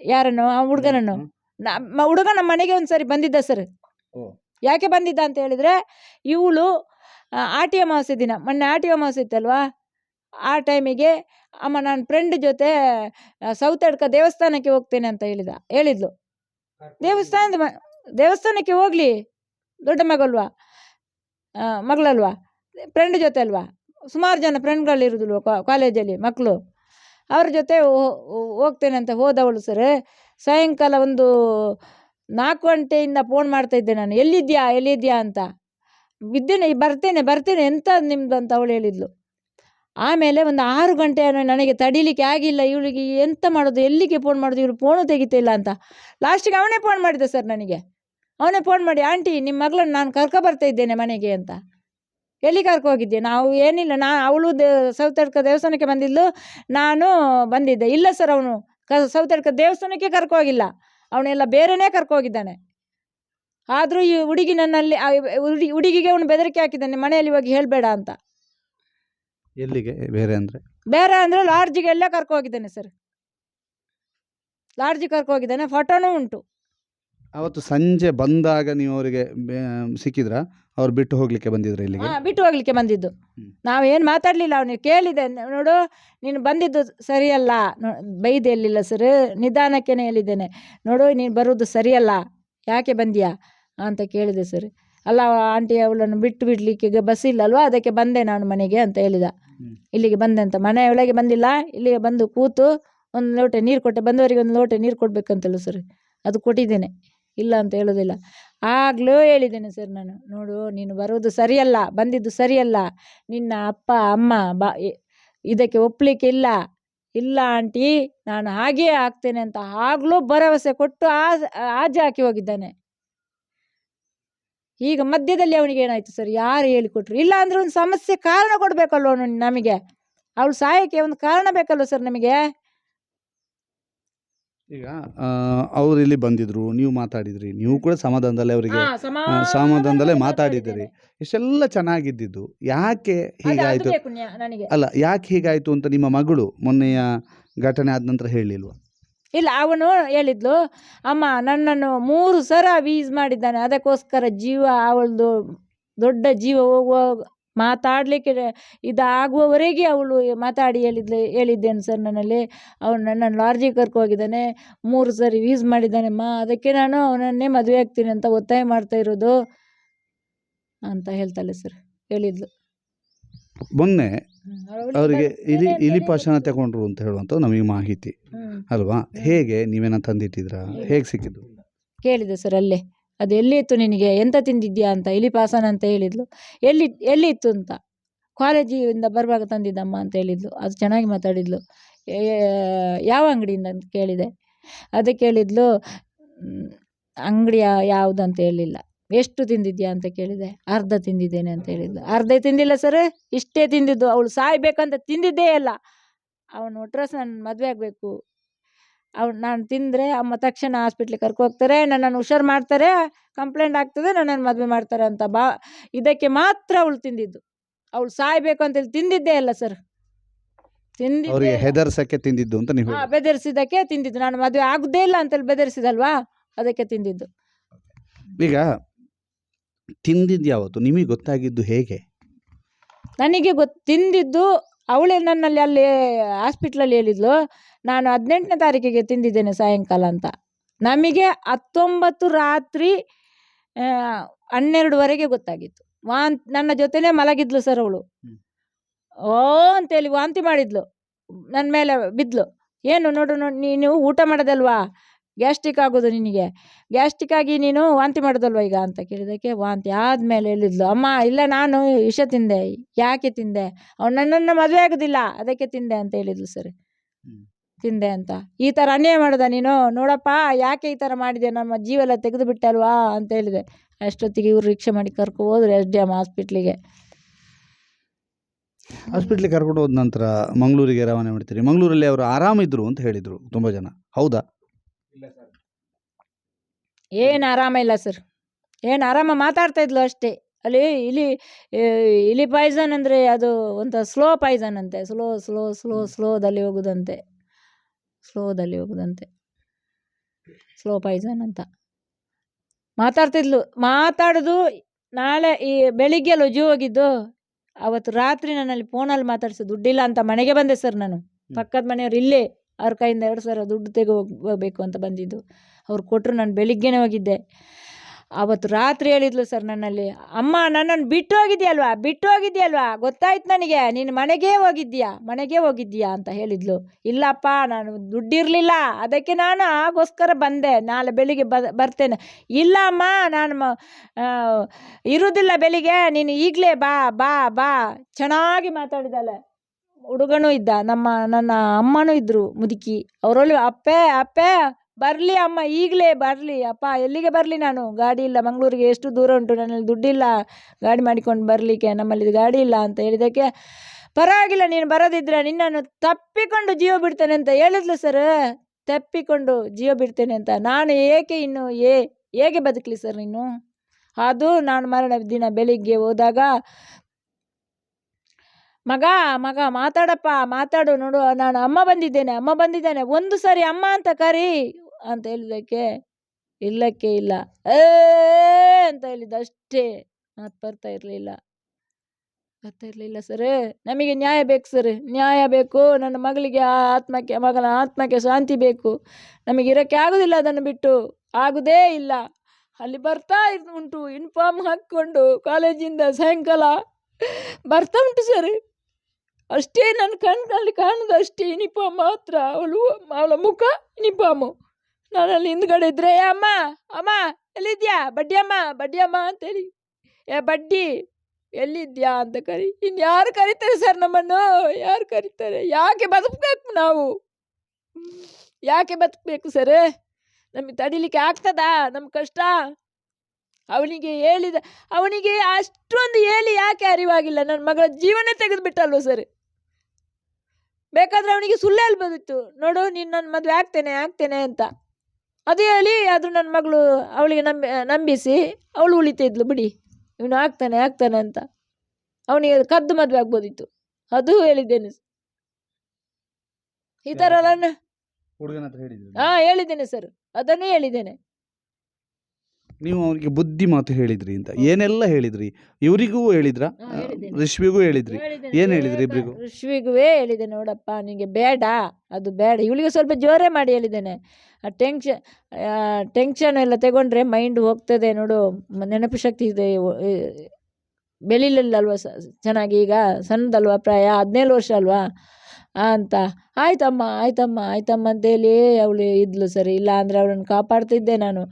ಯಾರನ್ನು? ಆ ಹುಡುಗನನ್ನು? ನಮ್ಮ ಹುಡುಗ ನಮ್ಮ ಮನೆಗೆ ಒಂದು ಸರಿ ಬಂದಿದ್ದ ಸರ್. ಓ. ಯಾಕೆ ಬಂದಿದ್ದ ಅಂತ ಹೇಳಿದರೆ ಇವಳು ಆಟಿ ಅಮಾವಾಸ್ಯೆ ದಿನ. ಮೊನ್ನೆ ಆಟಿ ಅಮಾವಾಸ್ಯೆ ಇತ್ತಲ್ವಾ? ಆ ಟೈಮಿಗೆ ಅಮ್ಮ ನನ್ನ ಫ್ರೆಂಡ್ ಜೊತೆ ಸೌತ್ ಸೌತಡ್ಕ ದೇವಸ್ಥಾನಕ್ಕೆ ಹೋಗ್ತೇನೆ ಅಂತ ಹೇಳಿದ ಹೇಳಿದ್ಲು. ದೇವಸ್ಥಾನದ ಮ ದೇವಸ್ಥಾನಕ್ಕೆ ಹೋಗಲಿ. ದೊಡ್ಡ ಮಗಲ್ವಾ ಮಗಳಲ್ವಾ? ಫ್ರೆಂಡ್ ಜೊತೆ ಅಲ್ವಾ? ಸುಮಾರು ಜನ ಫ್ರೆಂಡ್ಗಳಿರೋದಿಲ್ವ ಕಾಲೇಜಲ್ಲಿ ಮಕ್ಕಳು ಅವ್ರ ಜೊತೆ ಹೋಗ್ತೇನೆ ಅಂತ ಹೋದವಳು ಸರ್ ಸಾಯಂಕಾಲ ಒಂದು ನಾಲ್ಕು ಗಂಟೆಯಿಂದ ಫೋನ್ ಮಾಡ್ತಾ ಇದ್ದೆ ನಾನು. ಎಲ್ಲಿದ್ಯಾ ಎಲ್ಲಿದ್ಯಾ ಅಂತ. ಬಿದ್ದೇನೆ ಬರ್ತೇನೆ ಬರ್ತೇನೆ ಎಂತ ನಿಮ್ದು ಅಂತ ಅವಳು ಹೇಳಿದ್ಲು. ಆಮೇಲೆ ಒಂದು ಆರು ಗಂಟೆ ನನಗೆ ತಡೀಲಿಕ್ಕೆ ಆಗಿಲ್ಲ, ಇವಳಿಗೆ ಎಂತ ಮಾಡೋದು, ಎಲ್ಲಿಗೆ ಫೋನ್ ಮಾಡೋದು, ಇವಳು ಫೋನು ತೆಗಿತಿಲ್ಲ ಅಂತ. ಲಾಸ್ಟಿಗೆ ಅವನೇ ಫೋನ್ ಮಾಡಿದ ಸರ್ ನನಗೆ. ಅವನೇ ಫೋನ್ ಮಾಡಿ, ಆಂಟಿ ನಿಮ್ಮ ಮಗಳನ್ನ ನಾನು ಕರ್ಕೊ ಬರ್ತಾ ಇದ್ದೇನೆ ಮನೆಗೆ ಅಂತ. ಎಲ್ಲಿ ಕರ್ಕೊ ಹೋಗಿದ್ದೆ. ನಾವು ಏನಿಲ್ಲ ನಾ ಅವಳು ದೇ ಸೌತಡ್ಕ ದೇವಸ್ಥಾನಕ್ಕೆ ಬಂದಿದ್ಲು ನಾನು ಬಂದಿದ್ದೆ. ಇಲ್ಲ ಸರ್ ಅವನು ಕ ಸೌತಡ್ಕ ದೇವಸ್ಥಾನಕ್ಕೆ ಕರ್ಕೋಗಿಲ್ಲ ಅವನೆಲ್ಲ ಬೇರೆನೇ ಕರ್ಕೋಗಿದ್ದಾನೆ ಆದರೂ ಈ ಹುಡುಗಿ ನನ್ನಲ್ಲಿ ಹುಡುಗಿ ಹುಡುಗಿಗೆ ಅವನು ಬೆದರಿಕೆ ಹಾಕಿದ್ದಾನೆ ಮನೆಯಲ್ಲಿ ಹೋಗಿ ಹೇಳಬೇಡ ಅಂತ. ಎಲ್ಲಿಗೆ? ಬೇರೆ ಅಂದರೆ? ಬೇರೆ ಅಂದರೆ ಲಾಡ್ಜಿಗೆ ಎಲ್ಲ ಕರ್ಕೊ ಹೋಗಿದ್ದಾನೆ ಸರ್. ಲಾಡ್ಜಿಗೆ ಕರ್ಕೊ ಹೋಗಿದ್ದಾನೆ ಫೋಟೋನೂ ಉಂಟು. ಅವತ್ತು ಸಂಜೆ ಬಂದಾಗ ನೀವು ಅವರಿಗೆ ಸಿಕ್ಕಿದ್ರ? ಅವ್ರು ಬಿಟ್ಟು ಹೋಗ್ಲಿಕ್ಕೆ ಬಂದಿದ್ರು ಇಲ್ಲಿಗೆ? ಹಾಂ ಬಿಟ್ಟು ಹೋಗ್ಲಿಕ್ಕೆ ಬಂದಿದ್ದು. ನಾವು ನಾವೇನು ಮಾತಾಡಲಿಲ್ಲ ಅವನಿಗೆ ಕೇಳಿದೆ ನೋಡು ನೀನು ಬಂದಿದ್ದು ಸರಿಯಲ್ಲ ಬೈದೆ ಎಲ್ಲಿಲ್ಲ ಸರ್ ನಿಧಾನಕ್ಕೇನೆ ಹೇಳಿದ್ದೇನೆ. ನೋಡು ನೀನು ಬರೋದು ಸರಿಯಲ್ಲ ಯಾಕೆ ಬಂದಿಯಾ? ಅಂತ ಕೇಳಿದೆ ಸರ್ ಅಲ್ಲ ಆಂಟಿ ಅವಳನ್ನು ಬಿಟ್ಟು ಬಿಡಲಿಕ್ಕೆ ಬಸ್ ಇಲ್ಲಲ್ವಾ ಅದಕ್ಕೆ ಬಂದೆ ನಾನು ಮನೆಗೆ ಅಂತ ಹೇಳಿದ. ಇಲ್ಲಿಗೆ ಬಂದೆ ಅಂತ ಮನೆಯೊಳಗೆ ಬಂದಿಲ್ಲ ಇಲ್ಲಿಗೆ ಬಂದು ಕೂತು ಒಂದು ಲೋಟ ನೀರು ಕೊಟ್ಟೆ ಬಂದವರಿಗೆ ಒಂದು ಲೋಟ ನೀರು ಕೊಡ್ಬೇಕಂತಲ್ಲ ಸರ್ ಅದು ಕೊಟ್ಟಿದ್ದೇನೆ. ಇಲ್ಲ ಅಂತ ಹೇಳೋದಿಲ್ಲ. ಆಗಲೂ ಹೇಳಿದ್ದೇನೆ ಸರ್ ನಾನು, ನೋಡು ನೀನು ಬರೋದು ಸರಿಯಲ್ಲ, ಬಂದಿದ್ದು ಸರಿಯಲ್ಲ, ನಿನ್ನ ಅಪ್ಪ, ಅಮ್ಮ ಬಾ ಇದಕ್ಕೆ ಒಪ್ಪಲಿಕ್ಕೆ ಇಲ್ಲ ಇಲ್ಲ ಆಂಟಿ, ನಾನು ಹಾಗೇ ಆಗ್ತೇನೆ ಅಂತ ಆಗಲೂ ಭರವಸೆ ಕೊಟ್ಟು ಆ ಆಜೆ ಹಾಕಿ ಹೋಗಿದ್ದಾನೆ. ಈಗ ಮಧ್ಯದಲ್ಲಿ ಅವನಿಗೆ ಏನಾಯ್ತು ಸರ್ ಯಾರು ಹೇಳಿಕೊಟ್ರು? ಇಲ್ಲ ಅಂದ್ರೆ ಒಂದು ಸಮಸ್ಯೆ ಕಾರಣ ಕೊಡಬೇಕಲ್ವ ನಮಗೆ? ಅವಳು ಸಾಯಕ್ಕೆ ಒಂದು ಕಾರಣ ಬೇಕಲ್ವ ಸರ್ ನಮಗೆ? ಈಗ ಅವ್ರು ಇಲ್ಲಿ ಬಂದಿದ್ರು ನೀವು ಮಾತಾಡಿದ್ರಿ ನೀವು ಕೂಡ ಸಮಾಧಾನದಲ್ಲೇ ಅವರಿಗೆ ಹಾ, ಸಮಾಧಾನದಲ್ಲೇ. ಮಾತಾಡಿದ್ದೀರಿ. ಇಷ್ಟೆಲ್ಲ ಚೆನ್ನಾಗಿದ್ದಿದ್ದು. ಯಾಕೆ ಅದೇ, ಅದು ಹೀಗಾಯ್ತು? ಬೇಕು ನ್ಯಾ- ನನಗೆ. ಅಲ್ಲ ಯಾಕೆ ಹೀಗಾಯ್ತು ಅಂತ ನಿಮ್ಮ ಮಗಳು ಮೊನ್ನೆಯ ಘಟನೆ ಆದ ನಂತರ ಹೇಳಿಲ್ವಾ? ಇಲ್ಲ ಅವನು ಹೇಳಿದ್ಲು ಅಮ್ಮ ನನ್ನನ್ನು ಮೂರು ಸರ ವೀಸ್ ಮಾಡಿದ್ದಾನೆ. ಅದಕ್ಕೋಸ್ಕರ ಜೀವ ಅವಳದು ದೊಡ್ಡ ಜೀವ ಹೋಗುವ ಮಾತಾಡಲಿಕ್ಕೆ ಇದಾಗುವವರೆಗೆ ಅವಳು ಮಾತಾಡಿ ಹೇಳಿದ್ಲು ಹೇಳಿದ್ದೇನೆ ಸರ್ ನನ್ನಲ್ಲಿ. ಅವನು ನನ್ನನ್ನು ಲಾಡ್ಜಿಗೆ ಕರ್ಕೊ ಹೋಗಿದ್ದಾನೆ. ಮೂರು ಸರಿ ವೀಸ್ ಮಾಡಿದ್ದಾನೆ ಅಮ್ಮ ಅದಕ್ಕೆ ನಾನು ಅವನನ್ನೇ ಮದುವೆ ಆಗ್ತೀನಿ ಅಂತ ಒತ್ತಾಯ ಮಾಡ್ತಾ ಇರೋದು ಅಂತ ಹೇಳ್ತಾಳೆ ಸರ್. ಹೇಳಿದ್ಲು. ಮೊನ್ನೆ ಅವರಿಗೆ ಇಲಿ ಇಲಿ ಪಾಷಾಣ ತಗೊಂಡ್ರು ಅಂತ ಹೇಳುವಂತ ನಮಗೆ ಮಾಹಿತಿ. ಅಲ್ವಾ? ಹೇಗೆ ನೀವೇನ ತಂದಿಟ್ಟಿದ್ರ ಹೇಗೆ ಸಿಕ್ಕಿದ್ದು? ಕೇಳಿದೆ ಸರ್ ಅಲ್ಲೇ. ಅದು ಎಲ್ಲಿತ್ತು ನಿನಗೆ? ಎಂತ ತಿಂದಿದ್ಯಾ ಅಂತ ಇಲಿಪಾಸನ ಅಂತ ಹೇಳಿದ್ಲು. ಎಲ್ಲಿ, ಎಲ್ಲಿತ್ತು ಅಂತ? ಕಾಲೇಜಿಂದ ಬರುವಾಗ ತಂದಿದ್ದಮ್ಮ ಅಂತ ಹೇಳಿದ್ಲು. ಅದು ಚೆನ್ನಾಗಿ ಮಾತಾಡಿದ್ಲು. ಯಾವ ಅಂಗಡಿಯಿಂದ ಅಂತ ಕೇಳಿದೆ. ಅದಕ್ಕೆ ಹೇಳಿದ್ಲು ಅಂಗಡಿಯ ಅಂಗಡಿ ಯಾವುದು ಅಂತ ಹೇಳಿಲ್ಲ. ಎಷ್ಟು ತಿಂದಿದ್ಯಾ ಅಂತ ಕೇಳಿದೆ. ಅರ್ಧ ತಿಂದಿದ್ದೇನೆ ಅಂತ ಹೇಳಿದ್ಲು. ಅರ್ಧ ತಿಂದಿಲ್ಲ ಸರ್ ಇಷ್ಟೇ ತಿಂದಿದ್ದು. ಅವಳು ಸಾಯ್ಬೇಕಂತ ತಿಂದಿದ್ದೇ ಇಲ್ಲ ಅವನು ಒಟ್ರಸ್ ನನ್ನ ಮದುವೆ ಆಗಬೇಕು. ಅವ್ನು ನಾನು ತಿಂದರೆ ಅಮ್ಮ ತಕ್ಷಣ ಹಾಸ್ಪಿಟ್ಲಿಗೆ ಕರ್ಕೊ ಹೋಗ್ತಾರೆ ನನ್ನನ್ನು ಹುಷಾರು ಮಾಡ್ತಾರೆ ಕಂಪ್ಲೇಂಟ್ ಆಗ್ತದೆ ನನ್ನನ್ನು ಮದುವೆ ಮಾಡ್ತಾರೆ ಅಂತ ಬಾ ಇದಕ್ಕೆ ಮಾತ್ರ ಅವಳು ತಿಂದಿದ್ದು. ಅವಳು ಸಾಯ್ಬೇಕು ಅಂತೇಳಿ ತಿಂದಿದ್ದೇ ಅಲ್ಲ ಸರ್ ತಿಂದಿದ್ದು ಅವರಿಗೆ. ಹೆದರ್ಸಕ್ಕೆ ತಿಂದಿದ್ದು ಅಂತ ನೀವು ಹಾ, ಹೇಳಿ ಬೆದರಿಸಿದ್ದಕ್ಕೆ ತಿಂದಿದ್ದು. ನಾನು ಮದುವೆ ಆಗುದೇ ಇಲ್ಲ ಅಂತೇಳಿ ಬೆದರಿಸಿದಲ್ವಾ? ಅದಕ್ಕೆ ತಿಂದಿದ್ದು. ಈಗ ತಿಂದಿದ್ದು ಯಾವತ್ತು? ನಿಮಗೆ ಗೊತ್ತಾಗಿದ್ದು ಹೇಗೆ? ನನಗೆ ಗೊತ್ತು ತಿಂದಿದ್ದು ಅವಳೇ ನನ್ನಲ್ಲಿ ಅಲ್ಲಿ ಹಾಸ್ಪಿಟ್ಲಲ್ಲಿ ಹೇಳಿದ್ಲು ನಾನು ಹದಿನೆಂಟನೇ ತಾರೀಕಿಗೆ ತಿಂದಿದ್ದೇನೆ ಸಾಯಂಕಾಲ ಅಂತ. ನಮಗೆ ಹತ್ತೊಂಬತ್ತು ರಾತ್ರಿ ಹನ್ನೆರಡುವರೆಗೆ ಗೊತ್ತಾಗಿತ್ತು. ವಾಂತ್ ನನ್ನ ಜೊತೆನೇ ಮಲಗಿದ್ಲು ಸರ್ ಅವಳು. ಓ ಅಂತೇಳಿ ವಾಂತಿ ಮಾಡಿದ್ಲು. ನನ್ನ ಮೇಲೆ ಬಿದ್ಲು. ಏನು ನೋಡು ನೋಡು ನೀನು ಊಟ ಮಾಡೋದಲ್ವಾ? ಗ್ಯಾಸ್ಟ್ರಿಕ್ ಆಗೋದು ನಿನಗೆ. ಗ್ಯಾಸ್ಟ್ರಿಕ್ ಆಗಿ ನೀನು ವಾಂತಿ ಮಾಡೋದಲ್ವ ಈಗ ಅಂತ ಕೇಳಿದಕ್ಕೆ ವಾಂತಿ ಆದಮೇಲೆ ಹೇಳಿದ್ಲು ಅಮ್ಮ ಇಲ್ಲ ನಾನು ವಿಷ ತಿಂದೆ ಯಾಕೆ ತಿಂದೆ? ಅವ್ನು ನನ್ನನ್ನು ಮದುವೆ ಆಗೋದಿಲ್ಲ ಅದಕ್ಕೆ ತಿಂದೆ ಅಂತ ಹೇಳಿದ್ಲು ಸರ್. ತಿಂದೆ ಅಂತ. ಈ ಥರ ಅನ್ಯಾಯ ಮಾಡಿದ ನೀನು? ನೋಡಪ್ಪ ಯಾಕೆ ಈ ಥರ ಮಾಡಿದೆ? ನಮ್ಮ ಜೀವೆಲ್ಲ ತೆಗೆದು ಬಿಟ್ಟಲ್ವಾ ಅಂತ ಹೇಳಿದೆ. ಅಷ್ಟೊತ್ತಿಗೆ ಇವ್ರು ರಿಕ್ಷೆ ಮಾಡಿ ಕರ್ಕೊ ಹೋದ್ರು ಎಸ್ ಡಿ ಎಂ ಹಾಸ್ಪಿಟ್ಲಿಗೆ. ಹಾಸ್ಪಿಟ್ಲಿಗೆ ಕರ್ಕೊಂಡು ಹೋದ ನಂತರ ಮಂಗಳೂರಿಗೆ ರವಾನೆ ಮಾಡ್ತೀರಿ. ಮಂಗಳೂರಲ್ಲಿ ಅವರು ಆರಾಮಿದ್ರು ಅಂತ ಹೇಳಿದರು ತುಂಬ ಜನ. ಹೌದಾ? ಏನು ಆರಾಮ ಇಲ್ಲ ಸರ್. ಏನು ಆರಾಮ ಮಾತಾಡ್ತಾ ಇದ್ಲು ಅಷ್ಟೇ. ಅಲ್ಲಿ ಇಲಿ ಇಲಿ ಪಾಯ್ಸನ್ ಅಂದರೆ ಅದು ಒಂಥರ ಸ್ಲೋ ಪಾಯ್ಸನ್ ಅಂತೆ. ಸ್ಲೋ ಸ್ಲೋ ಸ್ಲೋ ಸ್ಲೋದಲ್ಲಿ ಹೋಗುದಂತೆ. ಸ್ಲೋದಲ್ಲಿ ಹೋಗುದಂತೆ. ಸ್ಲೋ ಪಾಯ್ಸನ್ ಅಂತ. ಮಾತಾಡ್ತಿದ್ಲು ಮಾತಾಡೋದು ನಾಳೆ ಈ ಬೆಳಿಗ್ಗೆ ಅಲ್ಲ ಜೂ ಹೋಗಿದ್ದು. ಅವತ್ತು ರಾತ್ರಿ ನನ್ನಲ್ಲಿ ಫೋನಲ್ಲಿ ಮಾತಾಡಿಸಿ ದುಡ್ಡಿಲ್ಲ ಅಂತ ಮನೆಗೆ ಬಂದೆ ಸರ್ ನಾನು. ಪಕ್ಕದ ಮನೆಯವ್ರು ಇಲ್ಲೇ. ಅವ್ರ ಕೈಯಿಂದ ಎರಡು ಸಾವಿರ ದುಡ್ಡು ತೆಗೋ ಹೋಗ್ಬೇಕು ಅಂತ ಬಂದಿದ್ದು. ಅವ್ರು ಕೊಟ್ಟರು ನಾನು ಬೆಳಿಗ್ಗೆನೇ ಹೋಗಿದ್ದೆ. ಆವತ್ತು ರಾತ್ರಿ ಹೇಳಿದ್ಲು ಸರ್ ನನ್ನಲ್ಲಿ, ಅಮ್ಮ, ನನ್ನನ್ನು ಬಿಟ್ಟು ಹೋಗಿದ್ಯಲ್ವಾ? ಬಿಟ್ಟು ಹೋಗಿದ್ಯಲ್ವಾ? ಗೊತ್ತಾಯ್ತು ನನಗೆ. ನೀನು ಮನೆಗೇ ಹೋಗಿದ್ದೀಯಾ? ಮನೆಗೇ ಹೋಗಿದ್ದೀಯಾ? ಅಂತ ಹೇಳಿದ್ಲು. ಇಲ್ಲಪ್ಪ, ನಾನು ದುಡ್ಡಿರಲಿಲ್ಲ. ಅದಕ್ಕೆ ನಾನು ಆಗೋಸ್ಕರ ಬಂದೆ. ನಾಳೆ ಬೆಳಿಗ್ಗೆ ಬರ್ತೇನೆ. ಇಲ್ಲ ಅಮ್ಮ, ನಾನು ಇರುವುದಿಲ್ಲ ಬೆಳಿಗ್ಗೆ. ನೀನು ಈಗಲೇ ಬಾ ಬಾ ಬಾ. ಚೆನ್ನಾಗಿ ಮಾತಾಡಿದಾಳೆ. ಹುಡುಗನೂ ಇದ್ದ, ನಮ್ಮ ನನ್ನ ಅಮ್ಮನೂ ಇದ್ದರು ಮುದುಕಿ. ಅವರಲ್ಲಿ ಅಪ್ಪೆ ಅಪ್ಪೆ, ಬರಲಿ ಅಮ್ಮ, ಈಗಲೇ ಬರಲಿ. ಅಪ್ಪ, ಎಲ್ಲಿಗೆ ಬರಲಿ ನಾನು? ಗಾಡಿ ಇಲ್ಲ, ಮಂಗಳೂರಿಗೆ ಎಷ್ಟು ದೂರ ಉಂಟು? ನನ್ನಲ್ಲಿ ದುಡ್ಡಿಲ್ಲ. ಗಾಡಿ ಮಾಡಿಕೊಂಡು ಬರಲಿಕ್ಕೆ ನಮ್ಮಲ್ಲಿ ಗಾಡಿ ಇಲ್ಲ, ಅಂತ ಹೇಳಿದ್ದಕ್ಕೆ, ಪರವಾಗಿಲ್ಲ, ನೀನು ಬರೋದಿದ್ರೆ ನಿನ್ನನ್ನು ತಪ್ಪಿಕೊಂಡು ಜೀವ ಬಿಡ್ತೇನೆ ಅಂತ ಹೇಳಿದ್ಲು ಸರ್. ತಪ್ಪಿಕೊಂಡು ಜೀವ ಬಿಡ್ತೇನೆ ಅಂತ. ನಾನು ಏಕೆ ಇನ್ನು ಏ, ಹೇಗೆ ಬದುಕಲಿ ಸರ್ ನೀನು? ಅದು ನಾನು ಮರಣ ದಿನ ಬೆಳಿಗ್ಗೆ ಹೋದಾಗ ಮಗ ಮಗ, ಮಾತಾಡಪ್ಪ, ಮಾತಾಡು ನೋಡು, ನಾನು ಅಮ್ಮ ಬಂದಿದ್ದೇನೆ ಅಮ್ಮ ಬಂದಿದ್ದೇನೆ, ಒಂದು ಸರಿ ಅಮ್ಮ ಅಂತ ಕರಿ ಅಂತ ಹೇಳಿದಕ್ಕೆ ಇಲ್ಲಕ್ಕೆ ಇಲ್ಲ. ಏ, ಅಂತ ಹೇಳಿದ ಅಷ್ಟೇ. ಮಾತು ಬರ್ತಾ ಇರಲಿಲ್ಲ. ಬರ್ತಾ ಇರಲಿಲ್ಲ ಸರ್. ನಮಗೆ ನ್ಯಾಯ ಬೇಕು ಸರ್. ನ್ಯಾಯ ಬೇಕು. ನನ್ನ ಮಗಳಿಗೆ ಆ ಆತ್ಮಕ್ಕೆ, ಮಗನ ಆತ್ಮಕ್ಕೆ ಶಾಂತಿ ಬೇಕು. ನಮಗೆ ಇರೋಕ್ಕೆ ಆಗೋದಿಲ್ಲ ಅದನ್ನು ಬಿಟ್ಟು. ಆಗುದೇ ಇಲ್ಲ. ಅಲ್ಲಿ ಬರ್ತಾ ಉಂಟು. ಯೂನಿಫಾರ್ಮ್ ಹಾಕ್ಕೊಂಡು ಕಾಲೇಜಿಂದ ಸಾಯಂಕಾಲ ಬರ್ತಾ ಉಂಟು ಸರ್. ಅಷ್ಟೇ ನನ್ನ ಕಣ್ಣಲ್ಲಿ ಕಾಣೋದು ಅಷ್ಟೇ. ಮಾತ್ರ. ಅವಳು, ಅವಳ ಮುಖ ಯೂನಿಫಾರ್ಮು ನಾನಲ್ಲಿ ಹಿಂದ್ಗಡೆ ಇದ್ರೆ, "ಏ ಅಮ್ಮ ಅಮ್ಮ, ಎಲ್ಲಿದ್ಯಾ? ಬಡ್ಡಿಯಮ್ಮ ಬಡ್ಡಿಯಮ್ಮ ಅಂತೇಳಿ. ಏ ಬಡ್ಡಿ, ಎಲ್ಲಿದ್ಯಾ? ಅಂತ ಕರಿ. ಇನ್ನು ಯಾರು ಕರೀತಾರೆ ಸರ್ ನಮ್ಮನ್ನು? ಯಾರು ಕರೀತಾರೆ? ಯಾಕೆ ಬದುಕಬೇಕು ನಾವು? ಯಾಕೆ ಬದುಕಬೇಕು ಸರ್? ನಮಗೆ ತಡಿಲಿಕ್ಕೆ ಆಗ್ತದಾ? ನಮ್ಮ ಕಷ್ಟ? ಅವನಿಗೆ ಹೇಳಿದ, ಅವನಿಗೆ ಅಷ್ಟೊಂದು ಹೇಳಿ ಯಾಕೆ ಅರಿವಾಗಿಲ್ಲ? ನನ್ನ ಮಗಳ ಜೀವನ ತೆಗೆದುಬಿಟ್ಟಲ್ವ ಸರ್? ಬೇಕಾದ್ರೆ ಅವನಿಗೆ ಸುಳ್ಳೆ ಅಲ್ಬೋದಿತ್ತು ನೋಡು ನೀನು ನನ್ನ ಮದುವೆ ಆಗ್ತೇನೆ ಆಗ್ತೇನೆ ಅಂತ. ಅದು ಹೇಳಿ ಅದು ನನ್ನ ಮಗಳು ಅವಳಿಗೆ ನಂಬಿ ನಂಬಿಸಿ ಅವಳು ಉಳಿತಿದ್ಲು ಬಿಡಿ. ಇವನು ಆಗ್ತಾನೆ ಆಗ್ತಾನೆ ಅಂತ. ಅವನಿಗೆ ಕದ್ದು ಮದುವೆ ಆಗ್ಬೋದಿತ್ತು. ಅದು ಹೇಳಿದ್ದೇನೆ. ಈ ಥರ ಹೇಳಿದ್ರು? ಹಾಂ ಹೇಳಿದ್ದೇನೆ ಸರ್. ಅದನ್ನೇ ಹೇಳಿದ್ದೇನೆ. ನೀವು ಅವರಿಗೆ ಬುದ್ಧಿ ಮಾತು ಹೇಳಿದ್ರಿ ಅಂತ. ಏನೆಲ್ಲ ಹೇಳಿದ್ರಿ? ಇವರಿಗೂ ಹೇಳಿದ್ರ. ರಿಶ್ವಿಗೂ ಹೇಳಿದ್ರಿ. ಏನ್ ಹೇಳಿದ್ರಿ ಇಬ್ಬರಿಗೂ ಋಷಿಗುವೇ ಹೇಳಿದೆ ನೋಡಪ್ಪ ನಿನಗೆ ಬೇಡ ಅದು ಬೇಡ. ಇವಳಿಗೆ ಸ್ವಲ್ಪ ಜೋರೇ ಮಾಡಿ ಹೇಳಿದ್ದೇನೆ. ಆ ಟೆನ್ಷನ್ ಟೆನ್ಷನ್ ಎಲ್ಲ ತಗೊಂಡ್ರೆ ಮೈಂಡ್ ಹೋಗ್ತದೆ ನೋಡು. ನೆನಪು ಶಕ್ತಿ ಇದೆ ಬೆಳಿಲಿಲ್ಲ ಅಲ್ವಾ ಚೆನ್ನಾಗಿ ಈಗ? ಸಣ್ಣದಲ್ವಾ ಪ್ರಾಯ? ಹದಿನೇಳು ವರ್ಷ ಅಲ್ವಾ? ಅಂತ. ಆಯ್ತಮ್ಮ ಆಯ್ತಮ್ಮ ಆಯ್ತಮ್ಮ ಅಂತೇಳಿ ಅವಳು ಇದ್ಲು ಸರಿ. ಇಲ್ಲ ಅಂದರೆ ಅವಳನ್ನು ಕಾಪಾಡ್ತಿದ್ದೆ ನಾನು.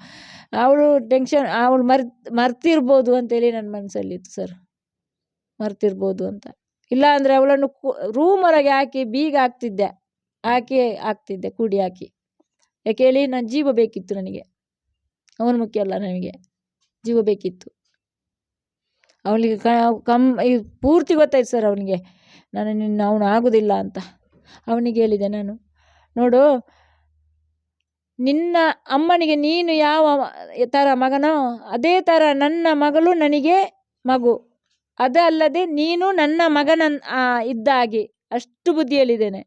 ಅವಳು ಟೆನ್ಷನ್ ಅವಳು ಮರ್ ಮರ್ತಿರ್ಬೋದು ಅಂತೇಳಿ ನನ್ನ ಮನಸ್ಸಲ್ಲಿತ್ತು ಸರ್ ಮರ್ತಿರ್ಬೋದು ಅಂತ. ಇಲ್ಲ ಅಂದರೆ ಅವಳನ್ನು ರೂಮ್ ಹೊರಗೆ ಹಾಕಿ ಬೀಗ ಹಾಕ್ತಿದ್ದೆ. ಹಾಕಿ ಹಾಕ್ತಿದ್ದೆ, ಕೂಡಿ ಹಾಕಿ. ಯಾಕೆ ಹೇಳಿ ನನ್ನ ಜೀವ ಬೇಕಿತ್ತು ನನಗೆ. ಅವನು ಮುಖ್ಯ ಅಲ್ಲ ನನಗೆ. ಜೀವ ಬೇಕಿತ್ತು. ಅವನಿಗೆ ಕಮ್, ಈ ಪೂರ್ತಿ ಗೊತ್ತಾಯ್ತು ಸರ್ ಅವನಿಗೆ. ನಾನು ನಿನ್ನ ಅವನು ಆಗೋದಿಲ್ಲ ಅಂತ. ಅವನಿಗೆ ಹೇಳಿದೆ ನಾನು. ನೋಡು ನಿನ್ನ ಅಮ್ಮನಿಗೆ ನೀನು ಯಾವ ಥರ ಮಗನೋ ಅದೇ ಥರ ನನ್ನ ಮಗಳು ನನಗೆ ಮಗು. ಅದಲ್ಲದೆ ನೀನು ನನ್ನ ಮಗನ ಇದ್ದ ಹಾಗೆ ಅಷ್ಟು ಬುದ್ಧಿಯಲ್ಲಿದ್ದೇನೆ.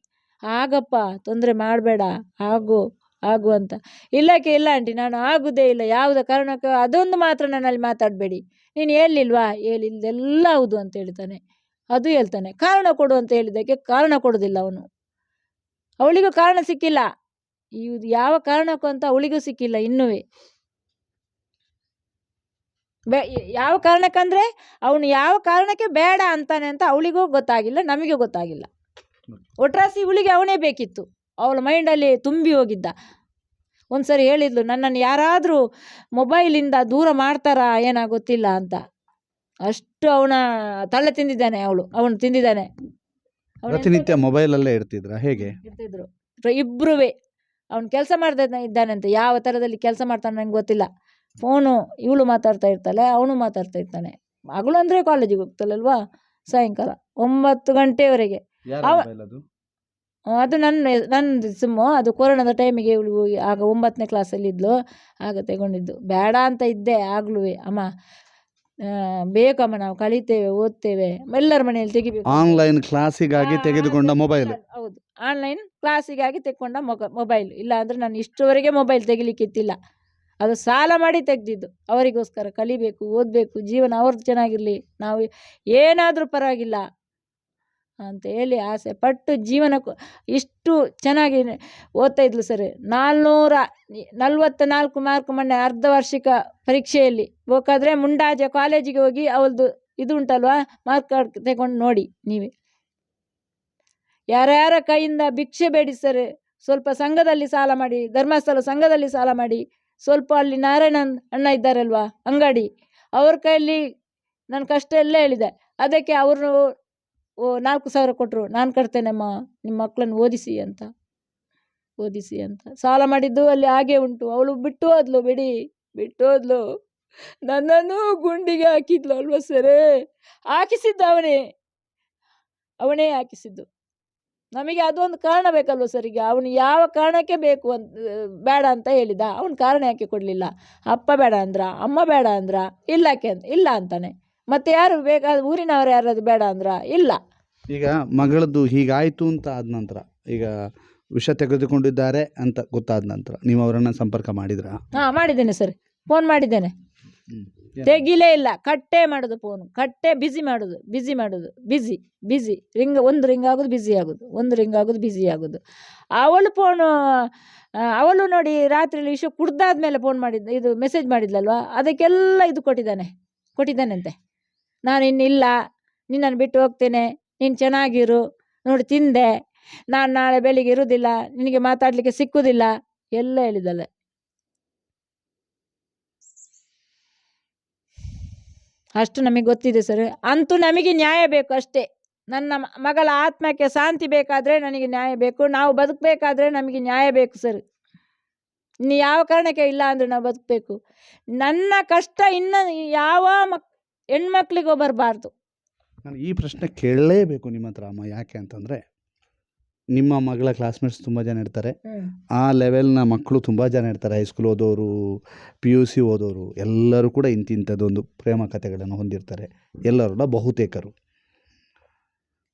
ಆಗಪ್ಪ ತೊಂದರೆ ಮಾಡಬೇಡ. ಆಗು ಆಗು ಅಂತ. ಇಲ್ಲಕ್ಕೆ ಇಲ್ಲ ಆಂಟಿ, ನಾನು ಆಗುವುದೇ ಇಲ್ಲ. ಯಾವುದೇ ಕಾರಣಕ್ಕೂ ಅದೊಂದು ಮಾತ್ರ ನನ್ನಲ್ಲಿ ಮಾತಾಡಬೇಡಿ. ನೀನು ಹೇಳಿಲ್ವಾ ಹೇಳಿಲ್ದೆಲ್ಲ ಹೌದು ಅಂತ ಹೇಳ್ತಾನೆ. ಅದು ಹೇಳ್ತಾನೆ. ಕಾರಣ ಕೊಡು ಅಂತ ಹೇಳಿದ್ದಕ್ಕೆ ಕಾರಣ ಕೊಡೋದಿಲ್ಲ ಅವನು. ಅವಳಿಗೂ ಕಾರಣ ಸಿಕ್ಕಿಲ್ಲ. ಇದು ಯಾವ ಕಾರಣಕ್ಕೂ ಅಂತ ಅವಳಿಗೂ ಸಿಕ್ಕಿಲ್ಲ ಇನ್ನೂ ಬೇ ಯಾವ ಕಾರಣಕ್ಕಂದ್ರೆ ಅವನು ಯಾವ ಕಾರಣಕ್ಕೆ ಬೇಡ ಅಂತಾನೆ ಅಂತ ಅವಳಿಗೂ ಗೊತ್ತಾಗಿಲ್ಲ ನಮಗೂ ಗೊತ್ತಾಗಿಲ್ಲ. ಒಟ್ರಾಸಿ ಇವಳಿಗೆ ಅವನೇ ಬೇಕಿತ್ತು. ಅವಳ ಮೈಂಡಲ್ಲಿ ತುಂಬಿ ಹೋಗಿದ್ದ. ಒಂದ್ಸರಿ ಹೇಳಿದ್ಲು ನನ್ನನ್ನು ಯಾರಾದರೂ ಮೊಬೈಲಿಂದ ದೂರ ಮಾಡ್ತಾರಾ ಏನೋ ಗೊತ್ತಿಲ್ಲ ಅಂತ. ಅಷ್ಟು ಅವನ ತಳ್ಳ ತಿಂದಿದ್ದಾನೆ ಅವಳು ಅವನು ತಿಂದಿದ್ದಾನೆ. ಪ್ರತಿನಿತ್ಯ ಮೊಬೈಲಲ್ಲೇ ಇರ್ತಿದ್ರ? ಹೇಗೆ? ಇರ್ತಿದ್ರು. ಇಬ್ಬರೂ ಅವ್ನು ಕೆಲಸ ಮಾಡ್ತಾ ಇದ್ದಾನಂತೆ. ಯಾವ ಥರದಲ್ಲಿ ಕೆಲಸ ಮಾಡ್ತಾನೆ ನಂಗೆ ಗೊತ್ತಿಲ್ಲ. ಫೋನು ಇವಳು ಮಾತಾಡ್ತಾ ಇರ್ತಾಳೆ ಅವನು ಮಾತಾಡ್ತಾ ಇರ್ತಾನೆ. ಮಗಳು ಅಂದರೆ ಕಾಲೇಜಿಗೆ ಹೋಗ್ತಾಳಲ್ವಾ? ಸಾಯಂಕಾಲ ಒಂಬತ್ತು ಗಂಟೆವರೆಗೆ. ಅದು ಅದು ನನ್ನ ನನ್ನ ಸಿಮ್ಮು ಅದು ಕೊರೋನಾದ ಟೈಮಿಗೆ ಇವಳು ಆಗ ಒಂಬತ್ತನೇ ಕ್ಲಾಸಲ್ಲಿ ಇದ್ಲು. ಆಗ ತಗೊಂಡಿದ್ದು. ಬೇಡ ಅಂತ ಇದ್ದೆ ಆಗ್ಲೂ ಅಮ್ಮ. ಬೇಕಮ್ಮ ನಾವು ಕಲಿತೇವೆ ಓದ್ತೇವೆ. ಎಲ್ಲರ ಮನೆಯಲ್ಲಿ ತೆಗಿಬೇಕು. ಆನ್ಲೈನ್ ಕ್ಲಾಸಿಗಾಗಿ ತೆಗೆದುಕೊಂಡ ಮೊಬೈಲ್ ಹೌದು. ಆನ್ಲೈನ್ ಕ್ಲಾಸಿಗಾಗಿ ತೆಕ್ಕೊಂಡ ಮೊಗ ಮೊಬೈಲ್ ಇಲ್ಲ ಅಂದ್ರೆ ನಾನು ಇಷ್ಟುವರೆಗೆ ಮೊಬೈಲ್ ತೆಗಿಲಿಕ್ಕಿತ್ತಿಲ್ಲ. ಅದು ಸಾಲ ಮಾಡಿ ತೆಗೆದಿದ್ದು. ಅವರಿಗೋಸ್ಕರ ಕಲಿಬೇಕು ಓದಬೇಕು. ಜೀವನ ಅವ್ರದ್ದು ಚೆನ್ನಾಗಿರಲಿ. ನಾವು ಏನಾದರೂ ಪರವಾಗಿಲ್ಲ. ಅಂತ ಹೇಳಿ ಆಸೆ ಪಟ್ಟು ಜೀವನಕ್ಕೂ ಇಷ್ಟು ಚೆನ್ನಾಗಿ ಓದ್ತಾ ಇದ್ಲು ಸರ್ ನಾಲ್ನೂರ ನಲ್ವತ್ತ ನಾಲ್ಕು ಮಾರ್ಕ್ ಮೊನ್ನೆ ಅರ್ಧ ವಾರ್ಷಿಕ ಪರೀಕ್ಷೆಯಲ್ಲಿ ಬೇಕಾದ್ರೆ ಮುಂಡಾಜ ಕಾಲೇಜಿಗೆ ಹೋಗಿ ಅವಳದು ಇದು ಉಂಟಲ್ವಾ? ಮಾರ್ಕ್ ಕಾರ್ಡ್ ತಗೊಂಡು ನೋಡಿ ನೀವೇ. ಯಾರ್ಯಾರ ಕೈಯಿಂದ ಭಿಕ್ಷೆ ಬೇಡಿ ಸರ್ ಸ್ವಲ್ಪ ಸಂಘದಲ್ಲಿ ಸಾಲ ಮಾಡಿ, ಧರ್ಮಸ್ಥಳ ಸಂಘದಲ್ಲಿ ಸಾಲ ಮಾಡಿ, ಸ್ವಲ್ಪ ಅಲ್ಲಿ ನಾರಾಯಣ ಅಣ್ಣ ಇದ್ದಾರಲ್ವಾ, ಅಂಗಡಿ, ಅವ್ರ ಕೈಯಲ್ಲಿ ನನ್ನ ಕಷ್ಟ ಎಲ್ಲ ಹೇಳಿದೆ. ಅದಕ್ಕೆ ಅವರು ಓ, ನಾಲ್ಕು ಸಾವಿರ ಕೊಟ್ಟರು ನಾನು ಕಟ್ತೇನಮ್ಮ ನಿಮ್ಮ ಮಕ್ಕಳನ್ನು ಓದಿಸಿ ಅಂತ. ಓದಿಸಿ ಅಂತ. ಸಾಲ ಮಾಡಿದ್ದು ಅಲ್ಲಿ ಹಾಗೆ ಉಂಟು. ಅವಳು ಬಿಟ್ಟು ಹೋದ್ಲು, ಬಿಡಿ, ಬಿಟ್ಟು ಹೋದ್ಲು. ನನ್ನನ್ನು ಗುಂಡಿಗೆ ಹಾಕಿದ್ಲು ಅಲ್ವಾ ಸರೇ? ಹಾಕಿಸಿದ್ದ ಅವನೇ. ಅವನೇ ಹಾಕಿಸಿದ್ದು. ನಮಗೆ ಅದೊಂದು ಕಾರಣ ಬೇಕಲ್ವ ಸರ್ ಈಗ ಅವನು ಯಾವ ಕಾರಣಕ್ಕೆ ಬೇಕು ಅಂತ ಬೇಡ ಅಂತ ಹೇಳಿದ. ಅವನು ಕಾರಣ ಯಾಕೆ ಕೊಡಲಿಲ್ಲ? ಅಪ್ಪ ಬೇಡ ಅಂದ್ರ? ಅಮ್ಮ ಬೇಡ ಅಂದ್ರ? ಇಲ್ಲಕ್ಕೆ ಅಂತ ಇಲ್ಲ ಅಂತಾನೆ. ಮತ್ತೆ ಯಾರು ಬೇಕಾದ ಊರಿನವ್ರು ಯಾರಾದ್ರು ಬೇಡ ಅಂದ್ರ? ಇಲ್ಲ. ಈಗ ಮಗಳದ್ದು ಹೀಗಾಯಿತು ಅಂತ ಆದ ನಂತರ ಈಗ ವಿಷ ತೆಗೆದುಕೊಂಡಿದ್ದಾರೆ ಅಂತ ಗೊತ್ತಾದ ನಂತರ ನೀವು ಅವರನ್ನು ಸಂಪರ್ಕ ಮಾಡಿದ್ರಾ? ಹಾ ಮಾಡಿದ್ದೇನೆ ಸರ್. ಫೋನ್ ಮಾಡಿದ್ದೇನೆ. ತೆಗಿಲೇ ಇಲ್ಲ. ಕಟ್ಟೆ ಮಾಡುದು ಫೋನು. ಕಟ್ಟೆ ಬಿಸಿ ಮಾಡುದು ಬಿಸಿ ಮಾಡೋದು. ಬಿಸಿ ಬಿಸಿ ರಿಂಗ್ ಒಂದು ರಿಂಗ್ ಆಗೋದು ಬಿಸಿ ಆಗೋದು. ಒಂದು ರಿಂಗ್ ಆಗೋದು ಬಿಸಿ ಆಗೋದು. ಅವಳು ಫೋನು ಅವಳು ನೋಡಿ ರಾತ್ರಿ ವಿಷ ಕುಡ್ದಾದ್ಮೇಲೆ ಫೋನ್ ಮಾಡಿದ್ದ ಇದು ಮೆಸೇಜ್ ಮಾಡಿದ್ಲಲ್ವಾ? ಅದಕ್ಕೆಲ್ಲ ಇದು ಕೊಟ್ಟಿದ್ದಾನೆ ಕೊಟ್ಟಿದ್ದಾನಂತೆ. ನಾನು ಇನ್ನಿಲ್ಲ ನಿನ್ನನ್ನು ಬಿಟ್ಟು ಹೋಗ್ತೇನೆ, ನೀನು ಚೆನ್ನಾಗಿರು, ನೋಡಿ, ತಿಂದೆ. ನಾನು ನಾಳೆ ಬೆಳಿಗ್ಗೆ ಇರುವುದಿಲ್ಲ, ನಿನಗೆ ಮಾತಾಡಲಿಕ್ಕೆ ಸಿಕ್ಕುವುದಿಲ್ಲ, ಎಲ್ಲ ಹೇಳಿದ್ದಾಳೆ. ಅಷ್ಟು ನಮಗೆ ಗೊತ್ತಿದೆ ಸರ್. ಅಂತೂ ನಮಗೆ ನ್ಯಾಯ ಬೇಕು ಅಷ್ಟೇ. ನನ್ನ ಮಗಳ ಆತ್ಮಕ್ಕೆ ಶಾಂತಿ ಬೇಕಾದರೆ ನನಗೆ ನ್ಯಾಯ ಬೇಕು, ನಾವು ಬದುಕಬೇಕಾದ್ರೆ ನಮಗೆ ನ್ಯಾಯ ಬೇಕು ಸರ್. ಇನ್ನು ಯಾವ ಕಾರಣಕ್ಕೆ ಇಲ್ಲ ಅಂದರೆ ನಾವು ಬದುಕಬೇಕು. ನನ್ನ ಕಷ್ಟ ಇನ್ನು ಯಾವ ಮಕ್ ಹೆಣ್ಮಕ್ಳಿಗೂ ಬರಬಾರ್ದು ನಾನು ಈ ಪ್ರಶ್ನೆ ಕೇಳಲೇಬೇಕು ನಿಮ್ಮ ಹತ್ರ ಅಮ್ಮ ಯಾಕೆ ಅಂತಂದರೆ ನಿಮ್ಮ ಮಗಳ ಕ್ಲಾಸ್ಮೇಟ್ಸ್ ತುಂಬ ಜನ ಇರ್ತಾರೆ. ಆ ಲೆವೆಲ್ನ ಮಕ್ಕಳು ತುಂಬ ಜನ ಇರ್ತಾರೆ. ಹೈಸ್ಕೂಲ್ ಓದೋರು ಪಿ ಯು ಸಿ ಓದೋರು ಎಲ್ಲರೂ ಕೂಡ ಇಂತಿಂಥದ್ದೊಂದು ಪ್ರೇಮ ಕಥೆಗಳನ್ನು ಹೊಂದಿರ್ತಾರೆ. ಎಲ್ಲರೂ ಬಹುತೇಕರು.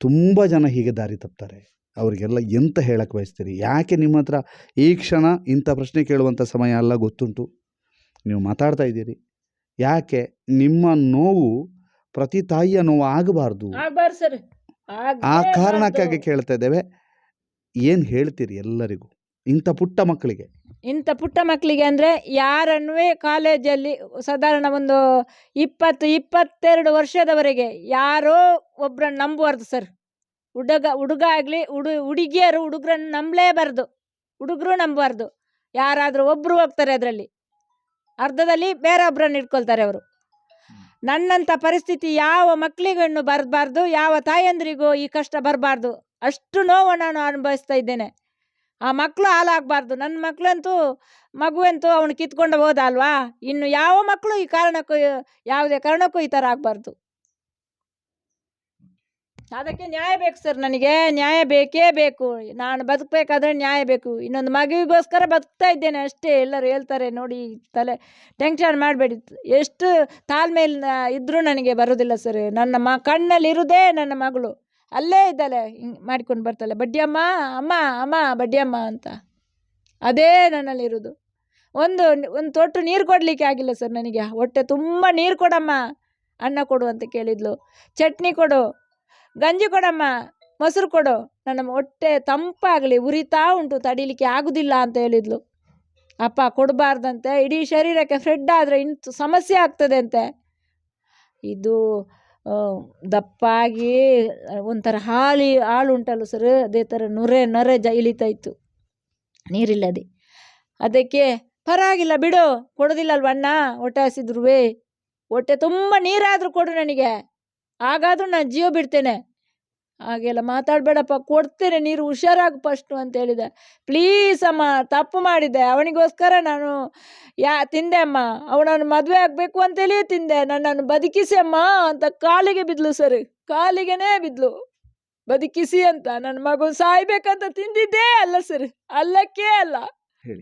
ತುಂಬ ಜನ ಹೀಗೆ ದಾರಿ ತಪ್ತಾರೆ. ಅವರಿಗೆಲ್ಲ ಎಂತ ಹೇಳಕ್ಕೆ ಬಯಸ್ತೀರಿ? ಯಾಕೆ ನಿಮ್ಮ ಹತ್ರ ಈ ಕ್ಷಣ ಇಂಥ ಪ್ರಶ್ನೆ ಕೇಳುವಂಥ ಸಮಯ ಎಲ್ಲ ಗೊತ್ತುಂಟು? ನೀವು ಮಾತಾಡ್ತಾ ಇದ್ದೀರಿ. ಯಾಕೆ ನಿಮ್ಮ ನೋವು ಪ್ರತಿ ತಾಯಿಯ ನೋವು ಆಗಬಾರ್ದು? ಆಗ್ಬಾರ್ದು ಸರ್. ಆ ಕಾರಣಕ್ಕಾಗಿ ಕೇಳ್ತಾ ಇದ್ದೇವೆ. ಏನು ಹೇಳ್ತೀರಿ ಎಲ್ಲರಿಗೂ? ಇಂಥ ಪುಟ್ಟ ಮಕ್ಕಳಿಗೆ. ಇಂಥ ಪುಟ್ಟ ಮಕ್ಕಳಿಗೆ ಅಂದರೆ ಯಾರನ್ನುವೇ ಕಾಲೇಜಲ್ಲಿ ಸಾಧಾರಣ ಒಂದು ಇಪ್ಪತ್ತು ಇಪ್ಪತ್ತೆರಡು ವರ್ಷದವರೆಗೆ ಯಾರೋ ಒಬ್ರನ್ನ ನಂಬಬಾರ್ದು ಸರ್. ಹುಡುಗ ಹುಡುಗ ಆಗಲಿ ಹುಡು ಹುಡುಗಿಯರು ಹುಡುಗರನ್ನ ನಂಬಲೇಬಾರ್ದು. ಹುಡುಗರು ನಂಬಬಾರ್ದು. ಯಾರಾದರೂ ಒಬ್ಬರು ಹೋಗ್ತಾರೆ ಅದರಲ್ಲಿ. ಅರ್ಧದಲ್ಲಿ ಬೇರೊಬ್ಬರನ್ನು ಇಟ್ಕೊಳ್ತಾರೆ ಅವರು. ನನ್ನಂಥ ಪರಿಸ್ಥಿತಿ ಯಾವ ಮಕ್ಕಳಿಗೂ ಬರಬಾರ್ದು ಯಾವ ತಾಯಂದ್ರಿಗೂ ಈ ಕಷ್ಟ ಬರಬಾರ್ದು ಅಷ್ಟು ನೋವು ನಾನು ಅನುಭವಿಸ್ತಾ ಇದ್ದೇನೆ. ಆ ಮಕ್ಕಳು ಹಾಲಾಗಬಾರ್ದು ನನ್ನ ಮಕ್ಕಳಂತೂ ಮಗುವಂತೂ ಅವನು ಕಿತ್ಕೊಂಡು ಹೋದ ಅಲ್ವಾ? ಇನ್ನು ಯಾವ ಮಕ್ಕಳು ಈ ಕಾರಣಕ್ಕೂ ಯಾವುದೇ ಕಾರಣಕ್ಕೂ ಈ ಥರ ಆಗಬಾರ್ದು. ಅದಕ್ಕೆ ನ್ಯಾಯ ಬೇಕು ಸರ್ ನನಗೆ. ನ್ಯಾಯ ಬೇಕೇ ಬೇಕು. ನಾನು ಬದುಕಬೇಕಾದ್ರೆ ನ್ಯಾಯ ಬೇಕು. ಇನ್ನೊಂದು ಮಗುವಿಗೋಸ್ಕರ ಬದುಕ್ತಾ ಇದ್ದೇನೆ ಅಷ್ಟೇ. ಎಲ್ಲರೂ ಹೇಳ್ತಾರೆ ನೋಡಿ, ತಲೆ ಟೆನ್ಷನ್ ಮಾಡಬೇಡಿ. ಎಷ್ಟು ತಾಳ್ಮೆಯಿಂದ ಇದ್ದರೂ ನನಗೆ ಬರೋದಿಲ್ಲ ಸರ್. ನನ್ನ ಮ ಕಣ್ಣಲ್ಲಿ ಇರುವುದೇ ನನ್ನ ಮಗಳು. ಅಲ್ಲೇ ಇದ್ದಾಳೆ, ಹಿಂಗೆ ಮಾಡ್ಕೊಂಡು ಬರ್ತಾಳೆ. ಬಡ್ಡಿಯಮ್ಮ, ಅಮ್ಮ ಅಮ್ಮ, ಬಡ್ಡಿಯಮ್ಮ ಅಂತ. ಅದೇ ನನ್ನಲ್ಲಿರೋದು ಒಂದು ಒಂದು ತೊಟ್ಟು ನೀರು ಕೊಡಲಿಕ್ಕೆ ಆಗಿಲ್ಲ ಸರ್ ನನಗೆ. ಹೊಟ್ಟೆ ತುಂಬ ನೀರು ಕೊಡಮ್ಮ. ಅನ್ನ ಕೊಡು ಅಂತ ಕೇಳಿದ್ಲು. ಚಟ್ನಿ ಕೊಡು. ಗಂಜಿ ಕೊಡಮ್ಮ, ಮೊಸರು ಕೊಡು. ನನ್ನ ಹೊಟ್ಟೆ ತಂಪಾಗಲಿ, ಉರಿತಾ ಉಂಟು, ತಡಿಲಿಕ್ಕೆ ಆಗುದಿಲ್ಲ ಅಂತ ಹೇಳಿದ್ಲು. ಅಪ್ಪ ಕೊಡಬಾರ್ದಂತೆ, ಇಡೀ ಶರೀರಕ್ಕೆ ಫ್ರೆಡ್ ಆದರೆ ಇಂತು ಸಮಸ್ಯೆ ಆಗ್ತದೆ ಅಂತೆ ಇದು ದಪ್ಪಾಗಿ, ಒಂಥರ ಹಾಲಿ ಉಂಟಲ್ಲ ಸರ್ ಅದೇ ಥರ ನೊರೆ ನೊರೆ ಜ ಇಳಿತಾ ಇತ್ತು. ನೀರಿಲ್ಲದೆ. ಅದಕ್ಕೆ, ಪರವಾಗಿಲ್ಲ ಬಿಡು ಕೊಡೋದಿಲ್ಲಲ್ವಣ್ಣ ಹೊಟ್ಟೆ ಹಸಿದ್ರು ಹೊಟ್ಟೆ ತುಂಬ ನೀರಾದರೂ ಕೊಡು ನನಗೆ. ಹಾಗಾದ್ರೂ ನಾನು ಜೀವ ಬಿಡ್ತೇನೆ. ಹಾಗೆಲ್ಲ ಮಾತಾಡಬೇಡಪ್ಪ ಕೊಡ್ತೇನೆ ನೀರು ಹುಷಾರಾಗು ಫಸ್ಟು ಅಂತ ಹೇಳಿದೆ. ಪ್ಲೀಸ್ ಅಮ್ಮ ತಪ್ಪು ಮಾಡಿದ್ದೆ ಅವನಿಗೋಸ್ಕರ ನಾನು ಯಾ ತಿಂದೆ ಅಮ್ಮ. ಅವನನ್ನು ಮದುವೆ ಆಗಬೇಕು ಅಂತೇಳಿ ತಿಂದೆ. ನನ್ನನ್ನು ಬದುಕಿಸಿ ಅಮ್ಮ ಅಂತ ಕಾಲಿಗೆ ಬಿದ್ಲು ಸರ್. ಕಾಲಿಗೆನೇ ಬಿದ್ಲು. ಬದುಕಿಸಿ ಅಂತ. ನನ್ನ ಮಗು ಸಾಯ್ಬೇಕಂತ ತಿಂದಿದ್ದೇ ಅಲ್ಲ ಸರ್. ಅಲ್ಲಕ್ಕೇ ಅಲ್ಲ.